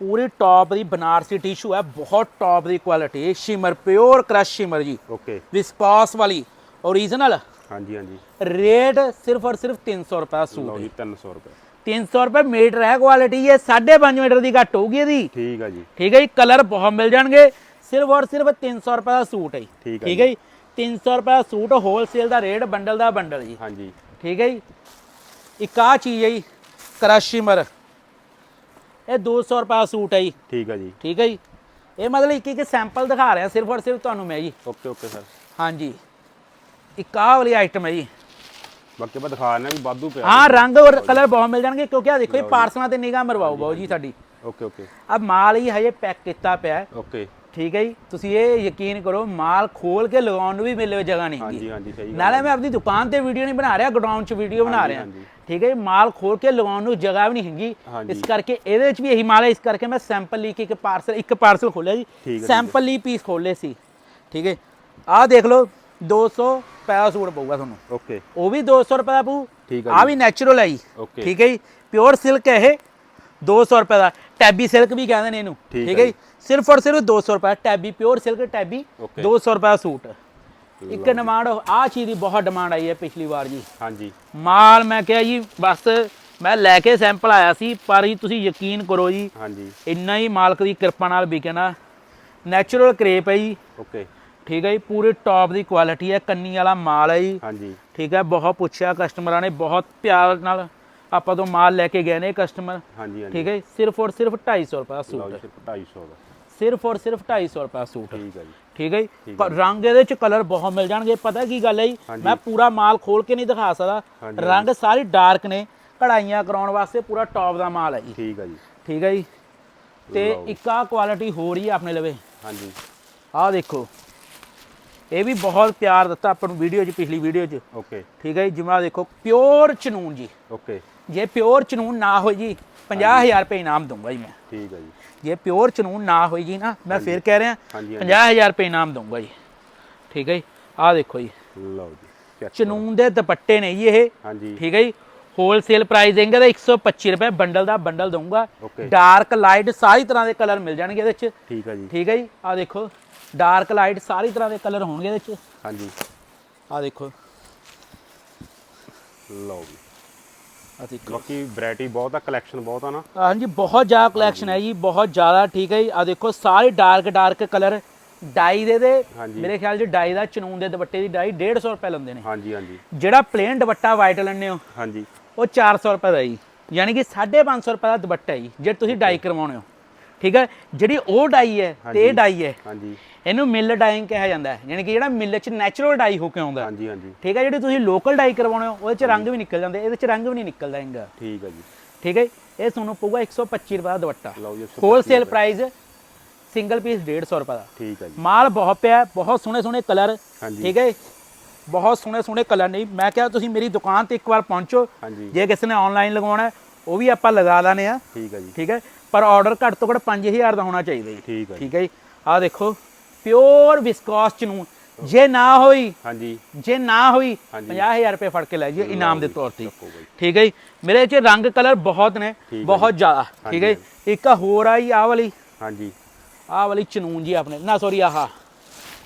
Speaker 1: ਪੂਰੀ ਟੌਪ ਦੀ ਬਨਾਰਸੀ ਟਿਸ਼ੂ ਹੈ ਬਹੁਤ ਟੌਪ ਦੀ quality shimmer pure crush shimmer ਜੀ।
Speaker 2: ਓਕੇ
Speaker 1: ਵਿਸਕੋਸ ਵਾਲੀ ਓਰੀਜਨਲ
Speaker 2: ਹਾਂਜੀ ਹਾਂਜੀ।
Speaker 1: ਰੇਟ ਸਿਰਫ ਔਰ ਸਿਰਫ 300 ਰੁਪਏ ਦਾ ਸੂਟ
Speaker 2: ਲਓ
Speaker 1: ਹੈ।
Speaker 2: ਜੀ 300 ਰੁਪਏ।
Speaker 1: 300 ਰੁਪਏ ਮੀਟਰ ਹੈ ਕੁਆਲਿਟੀ ਇਹ 5.5 ਮੀਟਰ ਦੀ ਘੱਟ ਹੋਊਗੀ ਇਹਦੀ।
Speaker 2: ਠੀਕ ਆ ਜੀ।
Speaker 1: ਠੀਕ ਹੈ ਜੀ ਕਲਰ ਬਹੁਤ ਮਿਲ ਜਾਣਗੇ ਸਿਰਫ ਔਰ ਸਿਰਫ 300 ਰੁਪਏ ਦਾ ਸੂਟ ਹੈ
Speaker 2: ਹੈ
Speaker 1: ਠੀਕ ਹੈ ਜੀ। 300 ਰੁਪਏ ਸੂਟ ਹੋਲਸੇਲ ਦਾ ਰੇਟ ਬੰਡਲ ਦਾ ਬੰਡਲ ਜੀ।
Speaker 2: ਹਾਂਜੀ।
Speaker 1: ਠੀਕ ਹੈ ਜੀ। ਇੱਕ ਆਹ ਚੀਜ਼ ਹੈ ਜੀ ਕ੍ਰਸ਼ਿਮਰ। ਇਹ 200 ਰੁਪਏ ਸੂਟ ਹੈ ਜੀ।
Speaker 2: ਠੀਕ ਆ ਜੀ।
Speaker 1: ਠੀਕ ਹੈ ਜੀ। ਇਹ ਮਤਲਬ ਇੱਕ ਇੱਕ ਸੈਂਪਲ ਦਿਖਾ ਰਿਹਾ ਸਿਰਫ ਔਰ ਸਿਰਫ ਤੁਹਾਨੂੰ ਮੈਂ ਜੀ।
Speaker 2: Okay okay sir.
Speaker 1: ਹਾਂਜੀ। ਇੱਕ ਆਹ ਵਾਲੀ ਆਈਟਮ ਹੈ ਜੀ।
Speaker 2: ਬਾਕੀ ਆਪਾਂ ਦਿਖਾ ਰਹੇ ਵੀ ਵਾਧੂ ਪਿਆ।
Speaker 1: ਹਾਂ ਰੰਗ ਔਰ ਕਲਰ ਬਹੁਤ ਮਿਲ ਜਾਣਗੇ ਕਿਉਂਕਿ ਆ ਦੇਖੋ ਇਹ ਪਾਰਸਲਾਂ ਤੇ ਨਿਗਾਹ ਮਰਵਾਓ ਬਾਊ ਜੀ ਸਾਡੀ।
Speaker 2: Okay okay.
Speaker 1: ਆ ਮਾਲ ਹੀ ਹਜੇ ਪੈਕ ਕੀਤਾ ਪਿਆ ਹੈ।
Speaker 2: ਓਕੇ।
Speaker 1: ਠੀਕ ਹੈ ਜੀ? ਤੁਸੀਂ ਇਹ ਯਕੀਨ ਕਰੋ ਮਾਲ ਖੋਲ ਕੇ ਲਗਾਉਣ ਨੂੰ ਵੀ ਮੇਲੇ ਜਗ੍ਹਾ ਨਹੀਂ ਹੈਗੀ।
Speaker 2: ਹਾਂਜੀ ਹਾਂਜੀ ਸਹੀ
Speaker 1: ਨਾਲੇ ਮੈਂ ਆਪਣੀ ਦੁਕਾਨ ਤੇ ਵੀਡੀਓ ਨਹੀਂ ਬਣਾ ਰਿਹਾ ਗੋਡਾਊਨ 'ਚ ਵੀਡੀਓ ਬਣਾ ਰਿਹਾ। ਠੀਕ ਹੈ ਮਾਲ ਖੋਲ ਕੇ ਲਗਾਉਣ ਨੂੰ ਜਗ੍ਹਾ ਵੀ ਨਹੀਂ ਹੈਗੀ। ਇਸ ਕਰਕੇ ਇਹਦੇ ਵਿੱਚ ਵੀ ਇਹੀ ਮਾਲ ਹੈ ਇਸ ਕਰਕੇ ਮੈਂ ਸੈਂਪਲ ਲਈ ਕੇ ਇੱਕ ਪਾਰਸਲ ਇੱਕ ਪਾਰਸਲ ਖੋਲਿਆ ਜੀ। ਸੈਂਪਲ ਲਈ ਪੀਸ ਖੋਲੇ ਸੀ। ਠੀਕ ਹੈ? ਆਹ ਦੇਖ ਲਓ 200 ਰੁਪਏ ਦਾ ਸੂਟ ਪਊਗਾ ਤੁਹਾਨੂੰ।
Speaker 2: ਓਕੇ
Speaker 1: ਉਹ ਵੀ 200 ਰੁਪਏ ਦਾ ਪਊ।
Speaker 2: ਠੀਕ ਹੈ
Speaker 1: ਆ
Speaker 2: ਜੀ।
Speaker 1: ਵੀ ਨੈਚੁਰਲ ਹੈ ਜੀ। ਠੀਕ ਹੈ ਜੀ? ਪਿਓਰ ਸਿਲਕ ਹੈ ਇਹ। 200 ਰੁਪਏ ਦਾ। ਟੈਬੀ ਸਿਲਕ ਵੀ ਕਹਿੰਦੇ ਨੇ ਇਹਨੂੰ।
Speaker 2: ਠੀਕ ਹੈ
Speaker 1: ਜੀ। ਸਿਰਫ ਔਰ ਸਿਰਫ 200 ਰੁਪਏ tabby pure silk tabby
Speaker 2: Okay।
Speaker 1: 200 ਰੁਪਏ ਦਾ ਸੂਟ। ਇੱਕ ਡਿਮਾਂਡ ਆ ਚੀਜ਼ ਦੀ ਬਹੁਤ ਡਿਮਾਂਡ ਆਈ ਹੈ ਪਿਛਲੀ ਵਾਰ ਜੀ।
Speaker 2: ਹਾਂਜੀ।
Speaker 1: ਮਾਲ ਮੈਂ ਕਿਹਾ ਜੀ ਬਸ ਮੈਂ ਲੈ ਕੇ ਸੈਂਪਲ ਆਇਆ ਸੀ ਪਰ ਜੀ ਤੁਸੀਂ ਯਕੀਨ ਕਰੋ ਜੀ
Speaker 2: ਹਾਂਜੀ।
Speaker 1: ਇੰਨਾ ਹੀ ਮਾਲਕ ਦੀ ਕਿਰਪਾ ਨਾਲ ਵਿਕਣਾ ਨੈਚੁਰਲ ਕਰੇਪ ਹੈ ਜੀ।
Speaker 2: ਓਕੇ
Speaker 1: ਠੀਕ ਹੈ ਜੀ ਪੂਰੀ ਟੌਪ ਦੀ ਕੁਆਲਿਟੀ ਹੈ ਕੰਨੀ ਵਾਲਾ ਮਾਲ ਹੈ ਜੀ।
Speaker 2: ਹਾਂਜੀ।
Speaker 1: ਠੀਕ ਹੈ ਬਹੁਤ ਪੁੱਛਿਆ ਕਸਟਮਰਾਂ ਨੇ ਬਹੁਤ ਪਿਆਰ ਨਾਲ ਆਪਾਂ ਤੋਂ ਮਾਲ ਲੈ ਕੇ ਗਏ ਨੇ ਕਸਟਮਰ
Speaker 2: ਹਾਂਜੀ ਹਾਂਜੀ।
Speaker 1: ਠੀਕ ਹੈ ਜੀ, ਸਿਰਫ ਔਰ ਸਿਰਫ 250 ਰੁਪਏ ਦਾ
Speaker 2: ਲਓ
Speaker 1: ਸੂਟ
Speaker 2: ਸਿਰਫ 250 ਦਾ।
Speaker 1: ਸਿਰਫ ਔਰ ਸਿਰਫ 250 ਰੁਪਏ ਦਾ ਸੂਟ
Speaker 2: ਠੀਕ ਆ ਜੀ।
Speaker 1: ਠੀਕ ਹੈ ਜੀ? ਪਰ ਰੰਗ ਇਹਦੇ ਚ ਕਲਰ ਬਹੁਤ ਮਿਲ ਜਾਣਗੇ। ਪਤਾ ਕੀ ਗੱਲ ਹੈ ਜੀ?
Speaker 2: ਹਾਂਜੀ।
Speaker 1: ਮੈਂ ਪੂਰਾ ਮਾਲ ਖੋਲ ਕੇ ਨਹੀਂ ਦਿਖਾ ਸਕਦਾ।
Speaker 2: ਹਾਂਜੀ,
Speaker 1: ਰੰਗ ਸਾਰੇ ਡਾਰਕ ਨੇ। ਕਢਾਈਆਂ ਕਰਾਉਣ ਵਾਸਤੇ ਪੂਰਾ ਟੌਪ ਦਾ ਮਾਲ ਹੈ ਜੀ।
Speaker 2: ਠੀਕ ਆ ਜੀ।
Speaker 1: ਠੀਕ ਹੈ ਜੀ? ਤੇ
Speaker 2: ਲਓ।
Speaker 1: ਇੱਕ ਆ ਕੁਆਲਿਟੀ ਹੋ ਰਹੀ ਹੈ ਆਪਣੇ ਲਵੇ।
Speaker 2: ਹਾਂਜੀ।
Speaker 1: ਆਹ ਦੇਖੋ। ਇਹ ਵੀ ਬਹੁਤ ਪਿਆਰ ਦਿੱਤਾ ਆਪਾਂ ਨੂੰ ਵੀਡੀਓ 'ਚ ਪਿਛਲੀ ਵੀਡੀਓ 'ਚ।
Speaker 2: ਓਕੇ।
Speaker 1: ਠੀਕ ਹੈ ਜੀ? ਜਿਵੇਂ ਆਹ ਦੇਖੋ ਪਿਓਰ ਚਨੂਨ ਜੀ।
Speaker 2: ਓਕੇ।
Speaker 1: ਜੇ ਪਿਓਰ ਚਨੂਨ ਨਾ ਹੋਈ ਜੀ 50000 ਰੁਪਏ ਇਨਾਮ ਦਊਂਗਾ ਜੀ ਮੈਂ।
Speaker 2: ਠੀਕ ਆ ਜੀ।
Speaker 1: ਜੇ ਪਿਓਰ ਚਨੂਨ ਨਾ ਹੋਈ ਜੀ ਨਾ ਮੈਂ ਫਿਰ ਕਹਿ ਰਿਹਾ
Speaker 2: ਹਾਂਜੀ, ਹਾਂਜੀ।
Speaker 1: 50000 ਰੁਪਏ ਇਨਾਮ ਦਊਂਗਾ ਜੀ। ਠੀਕ ਹੈ ਜੀ? ਆਹ ਦੇਖੋ ਜੀ।
Speaker 2: ਲਓ ਜੀ।
Speaker 1: ਚਨੂਨ ਦੇ ਦੁਪੱਟੇ ਨੇ ਜੀ ਇਹ।
Speaker 2: ਹਾਂਜੀ।
Speaker 1: ਠੀਕ ਹੈ ਜੀ? ਹੋਲਸੇਲ ਪ੍ਰਾਈਸਿੰਗ ਇਹਦਾ 125 ਰੁਪਏ ਬੰਡਲ ਦਾ ਬੰਡਲ ਦਊਂਗਾ. ਡਾਰਕ ਲਾਈਟ ਸਾਰੀ ਤਰ੍ਹਾਂ ਦੇ ਕਲਰ ਮਿਲ ਜਾਣਗੇ ਇਹਦੇ ਵਿੱਚ।
Speaker 2: ਠੀਕ ਆ ਜੀ।
Speaker 1: ਠੀਕ ਹੈ ਜੀ? ਆ ਦੇਖੋ ਡਾਰਕ ਲਾਈਟ ਸਾਰੀ ਤਰ੍ਹਾਂ ਦੇ ਕਲਰ ਹੋਣਗੇ ਇਹਦੇ ਵਿੱਚ।
Speaker 2: ਹਾਂਜੀ।
Speaker 1: ਆ ਦੇਖੋ।
Speaker 2: ਲਓ ਜੀ।
Speaker 1: ਦੇਖੋ
Speaker 2: ਬਾਕੀ ਵੈਰਾਈਟੀ ਬਹੁਤ ਆ ਕਲੈਕਸ਼ਨ ਬਹੁਤ ਆ ਨਾ।
Speaker 1: ਹਾਂਜੀ ਬਹੁਤ ਜ਼ਿਆਦਾ ਕਲੈਕਸ਼ਨ ਹੈ ਜੀ ਬਹੁਤ ਜ਼ਿਆਦਾ ਠੀਕ ਹੈ ਜੀ। ਆ ਦੇਖੋ ਸਾਰੇ ਡਾਰਕ ਡਾਰਕ ਕਲਰ ਡਾਈ ਦੇ ਦੇ
Speaker 2: ਹਾਂਜੀ।
Speaker 1: ਮੇਰੇ ਖਿਆਲ 'ਚ ਡਾਈ ਦਾ ਚਨੂਨ ਦੇ ਦੁਪੱਟੇ ਦੀ ਡਾਈ 150 ਰੁਪਏ ਲੈਂਦੇ ਨੇ।
Speaker 2: ਹਾਂਜੀ ਹਾਂਜੀ।
Speaker 1: ਜਿਹੜਾ ਪਲੇਨ ਦੁਪੱਟਾ ਵਾਈਟ ਲੈਣੇ ਹੋ
Speaker 2: ਹਾਂਜੀ।
Speaker 1: ਉਹ 400 ਰੁਪਏ ਦਾ ਜੀ। ਯਾਨੀ ਕਿ 550 ਰੁਪਏ ਦਾ ਦੁਪੱਟਾ ਹੈ ਜੀ ਜੇ ਤੁਸੀਂ ਡਾਈ ਕਰਵਾਉਣੇ ਹੋ। ਠੀਕ ਹੈ? ਜਿਹੜੀ ਉਹ ਡਾਈ ਹੈ ਤੇ ਇਹ ਡਾਈ ਹੈ।
Speaker 2: ਹਾਂਜੀ।
Speaker 1: ਇਹਨੂੰ ਮਿਲ ਡਾਈਂਗ ਕਿਹਾ ਜਾਂਦਾ ਹੈ। ਯਾਨੀ ਕਿ ਜਿਹੜਾ ਮਿਲ 'ਚ ਨੈਚੁਰਲ ਡਾਈ ਹੋ ਕੇ ਆਉਂਦਾ ਹੈ।
Speaker 2: ਹਾਂਜੀ ਹਾਂਜੀ।
Speaker 1: ਠੀਕ ਹੈ? ਜਿਹੜੀ ਤੁਸੀਂ ਲੋਕਲ ਡਾਈ ਕਰਵਾਉਣੇ ਹੋ ਉਹਦੇ 'ਚ ਰੰਗ ਵੀ ਨਿਕਲ ਜਾਂਦੇ। ਇਹਦੇ 'ਚ ਰੰਗ ਵੀ ਨਹੀਂ ਨਿਕਲਦਾ ਹੈਗਾ।
Speaker 2: ਠੀਕ ਆ ਜੀ।
Speaker 1: ਠੀਕ ਹੈ? ਇਹ ਤੁਹਾਨੂੰ ਪਊਗਾ 125 ਰੁਪਏ ਦਾ ਦੁਪੱਟਾ।
Speaker 2: ਲਓ ਜੀ 125
Speaker 1: ਹੋਲਸੇਲ ਪ੍ਰਾਈਸ ਸਿੰਗਲ ਪੀਸ 150 ਰੁਪਏ ਦਾ।
Speaker 2: ਠੀਕ ਆ ਜੀ।
Speaker 1: ਮਾਲ ਬਹੁਤ ਪਿਆ ਹੈ, ਬਹੁਤ ਸੋਹਣੇ ਸੋਹਣੇ ਕਲਰ। ਠੀਕ ਹੈ? ਬਹੁਤ ਸੋਹਣੇ ਸੋਹਣੇ ਕਲਰ ਨਹੀਂ ਮੈਂ ਕਿਹਾ ਤੁਸੀਂ ਮੇਰੀ ਦੁਕਾਨ ਤੇ ਇੱਕ ਵਾਰ ਪਹੁੰਚੋ। ਜੇ ਕਿਸੇ ਨੇ ਆਨਲਾਈਨ ਲਗਵਾਉਣਾ ਹੈ, ਉਹ ਵੀ ਆਪਾਂ ਲਗਾ ਲਾਨੇ ਆ।
Speaker 2: ਠੀਕ ਆ ਜੀ।
Speaker 1: ਠੀਕ ਹੈ ਪਰ ਆਰਡਰ ਘੱਟ ਤੋਂ ਘੱਟ 5000 ਦਾ ਹੋਣਾ ਚਾਹੀਦਾ ਜੀ।
Speaker 2: ਠੀਕ ਆ ਜੀ।
Speaker 1: ਠੀਕ ਹੈ ਜੀ। ਆ ਦੇਖੋ ਪਿਓਰ ਵਿਸਕੋਸ ਚ ਨੂੰ। ਜੇ ਨਾ ਹੋਈ
Speaker 2: ਹਾਂਜੀ।
Speaker 1: ਜੇ ਨਾ ਹੋਈ
Speaker 2: ਹਾਂਜੀ।
Speaker 1: 50000 ਰੁਪਏ ਫੜ ਕੇ ਲੈ ਜੀ ਇਨਾਮ ਦੇ ਤੌਰ ਤੇ। ਠੀਕ ਹੈ ਜੀ। ਮੇਰੇ ਚ ਰੰਗ ਕਲਰ ਬਹੁਤ ਨੇ
Speaker 2: ਹੈ
Speaker 1: ਬਹੁਤ ਜ਼ਿਆਦਾ। ਠੀਕ ਹੈ। ਇੱਕ ਹੋਰ ਆਈ ਆਹ ਵਾਲੀ।
Speaker 2: ਹਾਂਜੀ।
Speaker 1: ਆਹ ਵਾਲੀ ਚਨੂਨ ਜੀ ਆਪਣੇ। ਨਾ ਸੌਰੀ ਆਹ।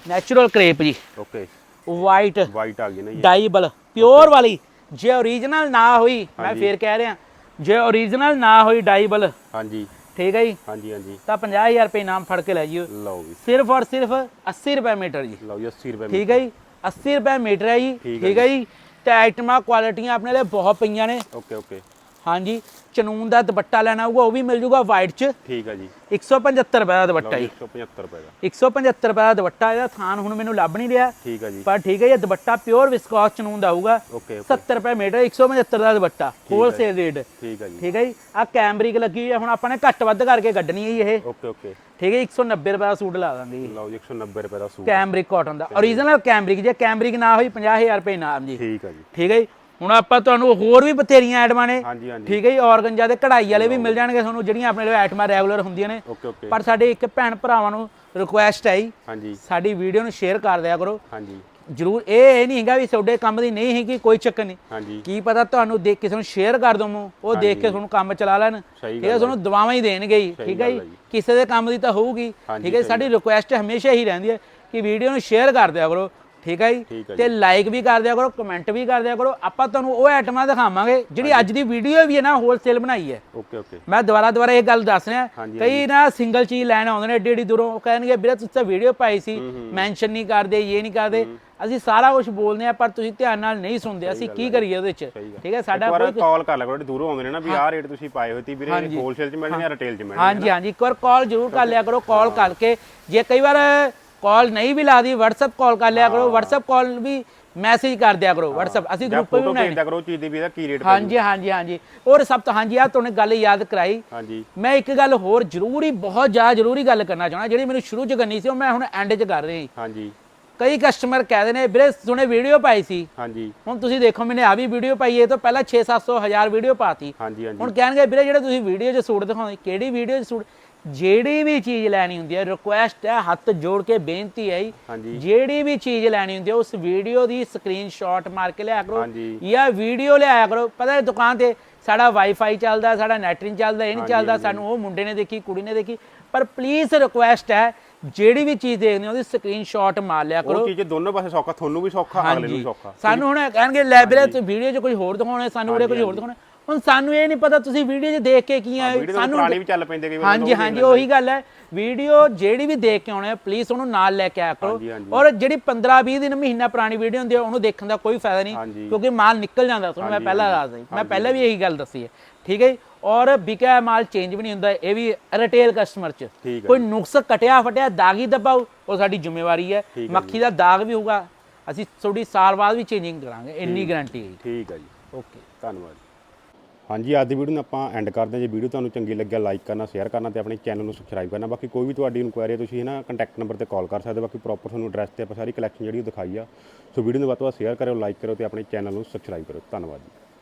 Speaker 1: ਨੈਚੁਰਲ ਕ੍ਰੇਪ ਜੀ।
Speaker 2: ਓਕੇ।
Speaker 1: ਵਾਈਟ
Speaker 2: ਵਾਈਟ ਆ ਗਈ ਨਾ ਜੀ।
Speaker 1: ਡਾਈਬਲ ਪਿਓਰ ਵਾਲੀ। ਜੇ ਓਰੀਜਨਲ ਨਾ ਹੋਈ ਮੈਂ। ਫੇਰ ਕਹਿ ਰਿਹਾ ਜੇ ਓਰੀਜਨਲ ਨਾ ਹੋਈ ਡਾਈਬਲ
Speaker 2: ਹਾਂਜੀ।
Speaker 1: ਠੀਕ ਹੈ ਜੀ?
Speaker 2: ਹਾਂਜੀ ਹਾਂਜੀ।
Speaker 1: ਤਾਂ 50000 ਰੁਪਏ ਇਨਾਮ ਫੜ ਕੇ ਲੈ ਜਿਓ।
Speaker 2: ਲਓ ਜੀ।
Speaker 1: ਸਿਰਫ ਔਰ ਸਿਰਫ 80 ਰੁਪਏ ਮੀਟਰ ਜੀ।
Speaker 2: ਲਓ ਜੀ 80 ਰੁਪਏ
Speaker 1: ਠੀਕ ਹੈ ਜੀ? 80 ਰੁਪਏ ਮੀਟਰ ਹੈ ਜੀ।
Speaker 2: ਠੀਕ ਹੈ
Speaker 1: ਠੀਕ ਹੈ ਜੀ। ਤੇ ਆਈਟਮਾਂ ਕੁਆਲਿਟੀਆਂ ਆਪਣੇ ਲਈ ਬਹੁਤ ਪਈਆਂ ਨੇ।
Speaker 2: Okay okay.
Speaker 1: ਹਾਂਜੀ ਚਨੂਨ ਦਾ ਦੁਪੱਟਾ ਲੈਣਾ ਹੋਊਗਾ ਉਹ ਵੀ ਮਿਲ ਜੂਗਾ ਵਾਈਟ ਚ
Speaker 2: ਠੀਕ ਆ ਜੀ
Speaker 1: 175 ਰੁਪਏ ਦਾ ਦੁਪੱਟਾ
Speaker 2: ਜੀ
Speaker 1: ਜੀ
Speaker 2: 175 ਰੁਪਏ ਦਾ
Speaker 1: 175 ਰੁਪਏ ਦਾ ਦੁਪੱਟਾ ਇਹਦਾ ਥਾਨ ਹੁਣ ਮੈਨੂੰ ਲੱਭ ਨਹੀਂ ਰਿਹਾ
Speaker 2: ਠੀਕ ਆ ਜੀ
Speaker 1: ਪਰ ਠੀਕ ਹੈ ਇਹ ਦੁਪੱਟਾ ਪਿਓਰ ਵਿਸਕੋਸ ਚਨੂਨ ਦਾ ਹੋਊਗਾ
Speaker 2: ਓਕੇ ਓਕੇ
Speaker 1: 70 ਰੁਪਏ ਮੀਟਰ 175 ਦਾ ਦੁਪੱਟਾ ਹੋਲਸੇਲ ਰੇਟ
Speaker 2: ਠੀਕ ਆ ਜੀ
Speaker 1: ਠੀਕ ਹੈ ਜੀ ਆ ਕੈਮਬਰਿਕ ਲੱਗੀ ਹੋਈ ਹੈ ਹੁਣ ਆਪਾਂ ਨੇ ਘੱਟ ਵੱਧ ਕਰਕੇ ਕੱਢਣੀ ਹੈ ਜੀ ਇਹ
Speaker 2: ਓਕੇ ਓਕੇ
Speaker 1: ਠੀਕ ਹੈ 190 ਰੁਪਏ ਦਾ ਸੂਟ ਲਾ ਦਾਂਗੇ
Speaker 2: ਲਓ ਜੀ 190 ਰੁਪਏ ਦਾ ਸੂਟ
Speaker 1: ਕੈਮਬਰਿਕ ਕਾਟਨ ਦਾ origignal ਕੈਮਬਰਿਕ ਜੇ ਕੈਮਬਰਿਕ ਨਾ ਹੋਈ 50000 ਰੁਪਏ ਇਨਾਮ ਜੀ
Speaker 2: ਠੀਕ ਆ ਜੀ
Speaker 1: ਠੀਕ ਹੈ ਜੀ ਹੁਣ ਆਪਾਂ ਤੁਹਾਨੂੰ ਹੋਰ ਵੀ ਬਥੇਰੀਆਂ ਆਈਟਮਾਂ ਨੇ।
Speaker 2: ਹਾਂਜੀ ਹਾਂਜੀ।
Speaker 1: ਠੀਕ ਹੈ ਜੀ ਆਰਗਨਜਾ ਦੇ ਕਢਾਈ ਵਾਲੇ ਵੀ ਮਿਲ ਜਾਣਗੇ ਤੁਹਾਨੂੰ ਜਿਹੜੀਆਂ ਆਪਣੇ ਲਈ ਆਈਟਮਾਂ ਰੈਗੂਲਰ ਹੁੰਦੀਆਂ ਨੇ।
Speaker 2: Okay okay.
Speaker 1: ਪਰ ਸਾਡੇ ਇੱਕ ਭੈਣ ਭਰਾਵਾਂ ਨੂੰ ਰਿਕੁਐਸਟ ਹੈ ਜੀ।
Speaker 2: ਹਾਂਜੀ।
Speaker 1: ਸਾਡੀ ਵੀਡੀਓ ਨੂੰ ਸ਼ੇਅਰ ਕਰ ਦਿਆ ਕਰੋ।
Speaker 2: ਹਾਂਜੀ।
Speaker 1: ਜਰੂਰ ਇਹ ਇਹ ਨਹੀਂ ਹੈਗਾ ਵੀ ਤੁਹਾਡੇ ਕੰਮ ਦੀ ਨਹੀਂ ਹੈਗੀ ਕੋਈ ਚੱਕਰ ਨਹੀਂ।
Speaker 2: ਹਾਂਜੀ।
Speaker 1: ਕੀ ਪਤਾ ਤੁਹਾਨੂੰ ਦੇਖ ਕਿਸੇ ਨੂੰ ਸ਼ੇਅਰ ਕਰ ਦਵਾਂ ਉਹ ਦੇਖ ਕੇ ਤੁਹਾਨੂੰ ਕੰਮ ਚਲਾ ਲੈਣ। ਠੀਕ ਹੈ ਤੁਹਾਨੂੰ ਦਵਾਵਾਂ ਹੀ ਦੇਣਗੇ ਠੀਕ ਹੈ ਜੀ। ਕਿਸੇ ਦੇ ਕੰਮ ਦੀ ਤਾਂ ਹੋਊਗੀ। ਠੀਕ ਹੈ ਸਾਡੀ ਰਿਕੁਐਸਟ ਹਮੇਸ਼ਾ ਹੀ ਰਹਿੰਦੀ ਹੈ ਕਿ ਵੀਡੀਓ ਨੂੰ ਸ਼ੇਅਰ ਕਰ ਦਿਆ ਕਰੋ। ਠੀਕ ਹੈ ਜੀ? ਤੇ ਲਾਈਕ ਵੀ ਕਰ ਦਿਆ ਕਰੋ ਕਮੈਂਟ ਵੀ ਕਰ ਦਿਆ ਕਰੋ। ਆਪਾਂ ਤੁਹਾਨੂੰ ਉਹ ਆਈਟਮਾਂ ਦਿਖਾਵਾਂਗੇ ਜਿਹੜੀ ਅੱਜ ਦੀ ਵੀਡੀਓ ਵੀ ਹੈ ਨਾ ਹੋਲਸੇਲ ਬਣਾਈ ਹੈ।
Speaker 2: Okay okay.
Speaker 1: ਮੈਂ ਦੁਬਾਰਾ ਦੁਬਾਰਾ ਇਹ ਗੱਲ ਦੱਸ ਰਿਹਾ। ਕਈ ਨਾ ਸਿੰਗਲ ਚੀਜ਼ ਲੈਣ ਆਉਂਦੇ ਨੇ ਏਡੀ ਏਡੀ ਦੂਰੋਂ ਉਹ ਕਹਿਣਗੇ ਵੀਰੇ ਤੁਸੀਂ ਤਾਂ ਵੀਡੀਓ ਪਾਈ ਸੀ ਮੈਂਸ਼ਨ ਨਹੀਂ ਕਰਦੇ ਇਹ ਨਹੀਂ ਕਰਦੇ। ਅਸੀਂ ਸਾਰਾ ਕੁਝ ਬੋਲਦੇ ਆ ਪਰ ਤੁਸੀਂ ਧਿਆਨ ਨਾਲ ਨਹੀਂ ਸੁਣਦੇ ਅਸੀਂ ਕੀ ਕਰੀਏ ਉਹਦੇ ਵਿੱਚ ਠੀਕ ਹੈ ਸਾਡਾ ਕੋਈ
Speaker 2: ਕਾਲ ਕਰ ਲਿਆ ਕਰੋ ਦੂਰੋਂ ਆਉਂਦੇ ਨੇ ਨਾ ਵੀ ਆਹ ਰੇਟ ਤੁਸੀਂ ਪਾਏ ਹੋਏ ਸੀ ਵੀਰੇ ਹੋਲਸੇਲ 'ਚ ਮਿਲਣੇ ਜਾਂ ਰਿਟੇਲ 'ਚ ਮਿਲਣੇ
Speaker 1: ਹਾਂਜੀ ਹਾਂਜੀ ਇੱਕ ਵਾਰ ਕਾਲ ਜ਼ਰੂਰ ਕਰ ਲਿਆ ਕਰੋ ਕਾਲ ਕਰਕੇ। ਜੇ ਕਈ ਵਾਰ ਕਾਲ ਨਹੀਂ ਵੀ ਲਾਦੀ WhatsApp ਕਾਲ ਕਰ ਲਿਆ ਕਰੋ WhatsApp ਕਾਲ ਵੀ ਮੈਸੇਜ ਕਰ ਦਿਆ ਕਰੋ WhatsApp ਅਸੀਂ ਗਰੁੱਪ ਵੀ ਬਣਾਏ
Speaker 2: ਦਿਆ ਕਰੋ ਚੀਜ਼ ਦੀ ਵੀ ਇਹਦਾ ਕੀ ਰੇਟ
Speaker 1: ਹਾਂਜੀ ਹਾਂਜੀ ਹਾਂਜੀ। ਔਰ ਸਭ ਤੋਂ ਹਾਂਜੀ ਆ ਤੁਹਾਨੂੰ ਗੱਲ ਯਾਦ ਕਰਾਈ।
Speaker 2: ਹਾਂਜੀ।
Speaker 1: ਮੈਂ ਇੱਕ ਗੱਲ ਹੋਰ ਜ਼ਰੂਰੀ ਬਹੁਤ ਜ਼ਿਆਦਾ ਜ਼ਰੂਰੀ ਗੱਲ ਕਰਨਾ ਚਾਹਣਾ ਜਿਹੜੀ ਮੈਨੂੰ ਸ਼ੁਰੂ ਚ ਕਰਨੀ ਸੀ ਉਹ ਮੈਂ ਹੁਣ ਐਂਡ ਚ ਕਰ ਰਹੀ।
Speaker 2: ਹਾਂਜੀ।
Speaker 1: ਕਈ ਕਸਟਮਰ ਕਹਿੰਦੇ ਨੇ ਵੀਰੇ ਸੁਣੇ ਵੀਡੀਓ ਪਾਈ ਸੀ।
Speaker 2: ਹਾਂਜੀ।
Speaker 1: ਹੁਣ ਤੁਸੀਂ ਦੇਖੋ ਮੈਨੇ ਆ ਵੀ ਵੀਡੀਓ ਪਾਈ ਇਹ ਤੋਂ ਪਹਿਲਾਂ 6-700 ਹਜ਼ਾਰ ਵੀਡੀਓ ਪਾਤੀ।
Speaker 2: ਹਾਂਜੀ ਹਾਂਜੀ।
Speaker 1: ਹੁਣ ਕਹਿਣਗੇ ਵੀਰੇ ਜਿਹੜੇ ਤੁਸੀਂ ਵੀਡੀਓ 'ਚ ਸੂਟ ਦਿਖਾਉਂਦੇ ਕਿਹੜੀ ਵੀਡੀਓ 'ਚ ਸੂਟ? ਜਿਹੜੀ ਵੀ ਚੀਜ਼ ਲੈਣੀ ਹੁੰਦੀ ਹੈ ਰਿਕੁਐਸਟ ਹੈ ਹੱਥ ਜੋੜ ਕੇ ਬੇਨਤੀ ਹੈ ਜੀ, ਜਿਹੜੀ ਵੀ ਚੀਜ਼ ਲੈਣੀ ਹੁੰਦੀ ਹੈ ਉਸ ਵੀਡੀਓ ਦੀ ਸਕਰੀਨਸ਼ਾਟ ਮਾਰ ਕੇ ਲਿਆ ਕਰੋ ਜਾਂ ਵੀਡੀਓ ਲਿਆਇਆ ਕਰੋ। ਪਤਾ ਹੈ ਦੁਕਾਨ ਤੇ ਸਾਡਾ ਵਾਈਫਾਈ ਚੱਲਦਾ ਸਾਡਾ ਨੈਟ ਨਹੀਂ ਚੱਲਦਾ ਇਹ ਨਹੀਂ ਚੱਲਦਾ ਸਾਨੂੰ ਉਹ ਮੁੰਡੇ ਨੇ ਦੇਖੀ ਕੁੜੀ ਨੇ ਦੇਖੀ। ਪਰ ਪਲੀਜ਼ ਰਿਕੁਐਸਟ ਹੈ ਜਿਹੜੀ ਵੀ ਚੀਜ਼ ਦੇਖਦੇ ਹੋ ਉਹਦੀ ਸਕਰੀਨਸ਼ਾਟ ਮਾਰ ਲਿਆ ਕਰੋ।
Speaker 2: ਉਹ ਚੀਜ਼ ਦੋਨੋਂ ਪਾਸੇ ਸੌਖਾ ਤੁਹਾਨੂੰ ਵੀ ਸੌਖਾ ਅਗਲੇ ਨੂੰ ਵੀ ਸੌਖਾ।
Speaker 1: ਸਾਨੂੰ ਹੁਣ ਕਹਿਣਗੇ ਲੈ ਵੀਰੇ ਤੂੰ ਵੀਡੀਓ 'ਚ ਕੁਝ ਹੋਰ ਦਿਖਾਉਣਾ ਸਾਨੂੰ ਉਰੇ ਕੁਝ ਹੋਰ ਦਿਖਾਉਣਾ ਹੁਣ ਸਾਨੂੰ ਇਹ ਨਹੀਂ ਪਤਾ ਤੁਸੀਂ ਵੀਡੀਓ 'ਚ ਦੇਖ ਕੇ ਕੀ ਆਏ
Speaker 2: ਸਾਨੂੰ ਪੁਰਾਣੀ ਵੀ ਚੱਲ ਪੈਂਦੇ ਕਈ ਵਾਰ
Speaker 1: ਹਾਂਜੀ ਹਾਂਜੀ ਉਹੀ ਗੱਲ ਹੈ। ਵੀਡੀਓ ਜਿਹੜੀ ਵੀ ਦੇਖ ਕੇ ਆਉਣੇ ਪਲੀਜ਼ ਉਹਨੂੰ ਨਾਲ ਲੈ ਕੇ ਆਇਆ ਕਰੋ। ਔਰ ਜਿਹੜੀ 15 20 ਦਿਨ ਮਹੀਨਾ ਪੁਰਾਣੀ ਵੀਡੀਓ ਹੁੰਦੀ ਹੈ ਉਹਨੂੰ ਦੇਖਣ ਦਾ ਕੋਈ ਫਾਇਦਾ ਨਹੀਂ। ਕਿਉਂਕਿ ਮਾਲ ਨਿਕਲ ਜਾਂਦਾ ਤੁਹਾਨੂੰ ਮੈਂ ਪਹਿਲਾਂ ਦੱਸਦਾ ਮੈਂ ਪਹਿਲਾਂ ਵੀ ਇਹੀ ਗੱਲ ਦੱਸੀ ਹੈ ਠੀਕ ਹੈ ਜੀ? ਔਰ ਵਿਕਿਆ ਮਾਲ ਚੇਂਜ ਵੀ ਨਹੀਂ ਹੁੰਦਾ ਇਹ ਵੀ ਰਿਟੇਲ ਕਸਟਮਰ 'ਚ।
Speaker 2: ਹੈ
Speaker 1: ਕੋਈ ਨੁਕਸ ਕਟਿਆ ਫਟਿਆ ਦਾਗੀ ਦਬਾਓ ਉਹ ਸਾਡੀ ਜ਼ਿੰਮੇਵਾਰੀ ਹੈ।
Speaker 2: ਹੈ
Speaker 1: ਮੱਖੀ ਦਾ ਦਾਗ ਵੀ ਹੋਊਗਾ ਅਸੀਂ ਥੋੜੀ ਸਾਲ ਬਾਅਦ ਵੀ ਚੇਂਜਿੰਗ ਕਰਾਂਗੇ ਇੰਨੀ ਗਾਰੰਟੀ ਹੈ
Speaker 2: ਠੀਕ ਹੈ ਜੀ।
Speaker 1: ਓਕੇ
Speaker 2: ਧੰਨਵਾਦ ਹਾਂਜੀ, ਅੱਜ ਦੀ ਵੀਡੀਓ ਨੂੰ ਆਪਾਂ ਐਂਡ ਕਰਦੇ ਹਾਂ ਜੇ। ਵੀਡੀਓ ਤੁਹਾਨੂੰ ਚੰਗੀ ਲੱਗਿਆ ਲਾਈਕ ਕਰਨਾ ਸ਼ੇਅਰ ਕਰਨਾ ਤੇ ਆਪਣੇ ਚੈਨਲ ਨੂੰ ਸਬਸਕ੍ਰਾਈਬ ਕਰਨਾ। ਬਾਕੀ ਕੋਈ ਵੀ ਤੁਹਾਡੀ ਇਨਕੁਆਇਰੀ ਹੈ, ਤੁਸੀਂ ਹੈ ਨਾ ਕੰਟੈਕਟ ਨੰਬਰ ਤੇ ਕਾਲ ਕਰ ਸਕਦੇ ਹੋ। ਬਾਕੀ ਪ੍ਰੋਪਰ ਤੁਹਾਨੂੰ ਐਡਰੈਸ ਤੇ ਆਪਾਂ ਸਾਰੀ ਕਲੈਕਸ਼ਨ ਜਿਹੜੀ ਉਹ ਦਿਖਾਈ ਆ। ਸੋ ਵੀਡੀਓ ਨੂੰ ਵੱਧ ਤੋਂ ਵੱਧ ਸ਼ੇਅਰ ਕਰਿਓ ਲਾਈਕ ਕਰਿਓ ਤੇ ਆਪਣੇ ਚੈਨਲ ਨੂੰ ਸਬਸਕ੍ਰਾਈਬ ਕਰਿਓ। ਧੰਨਵਾਦ ਜੀ।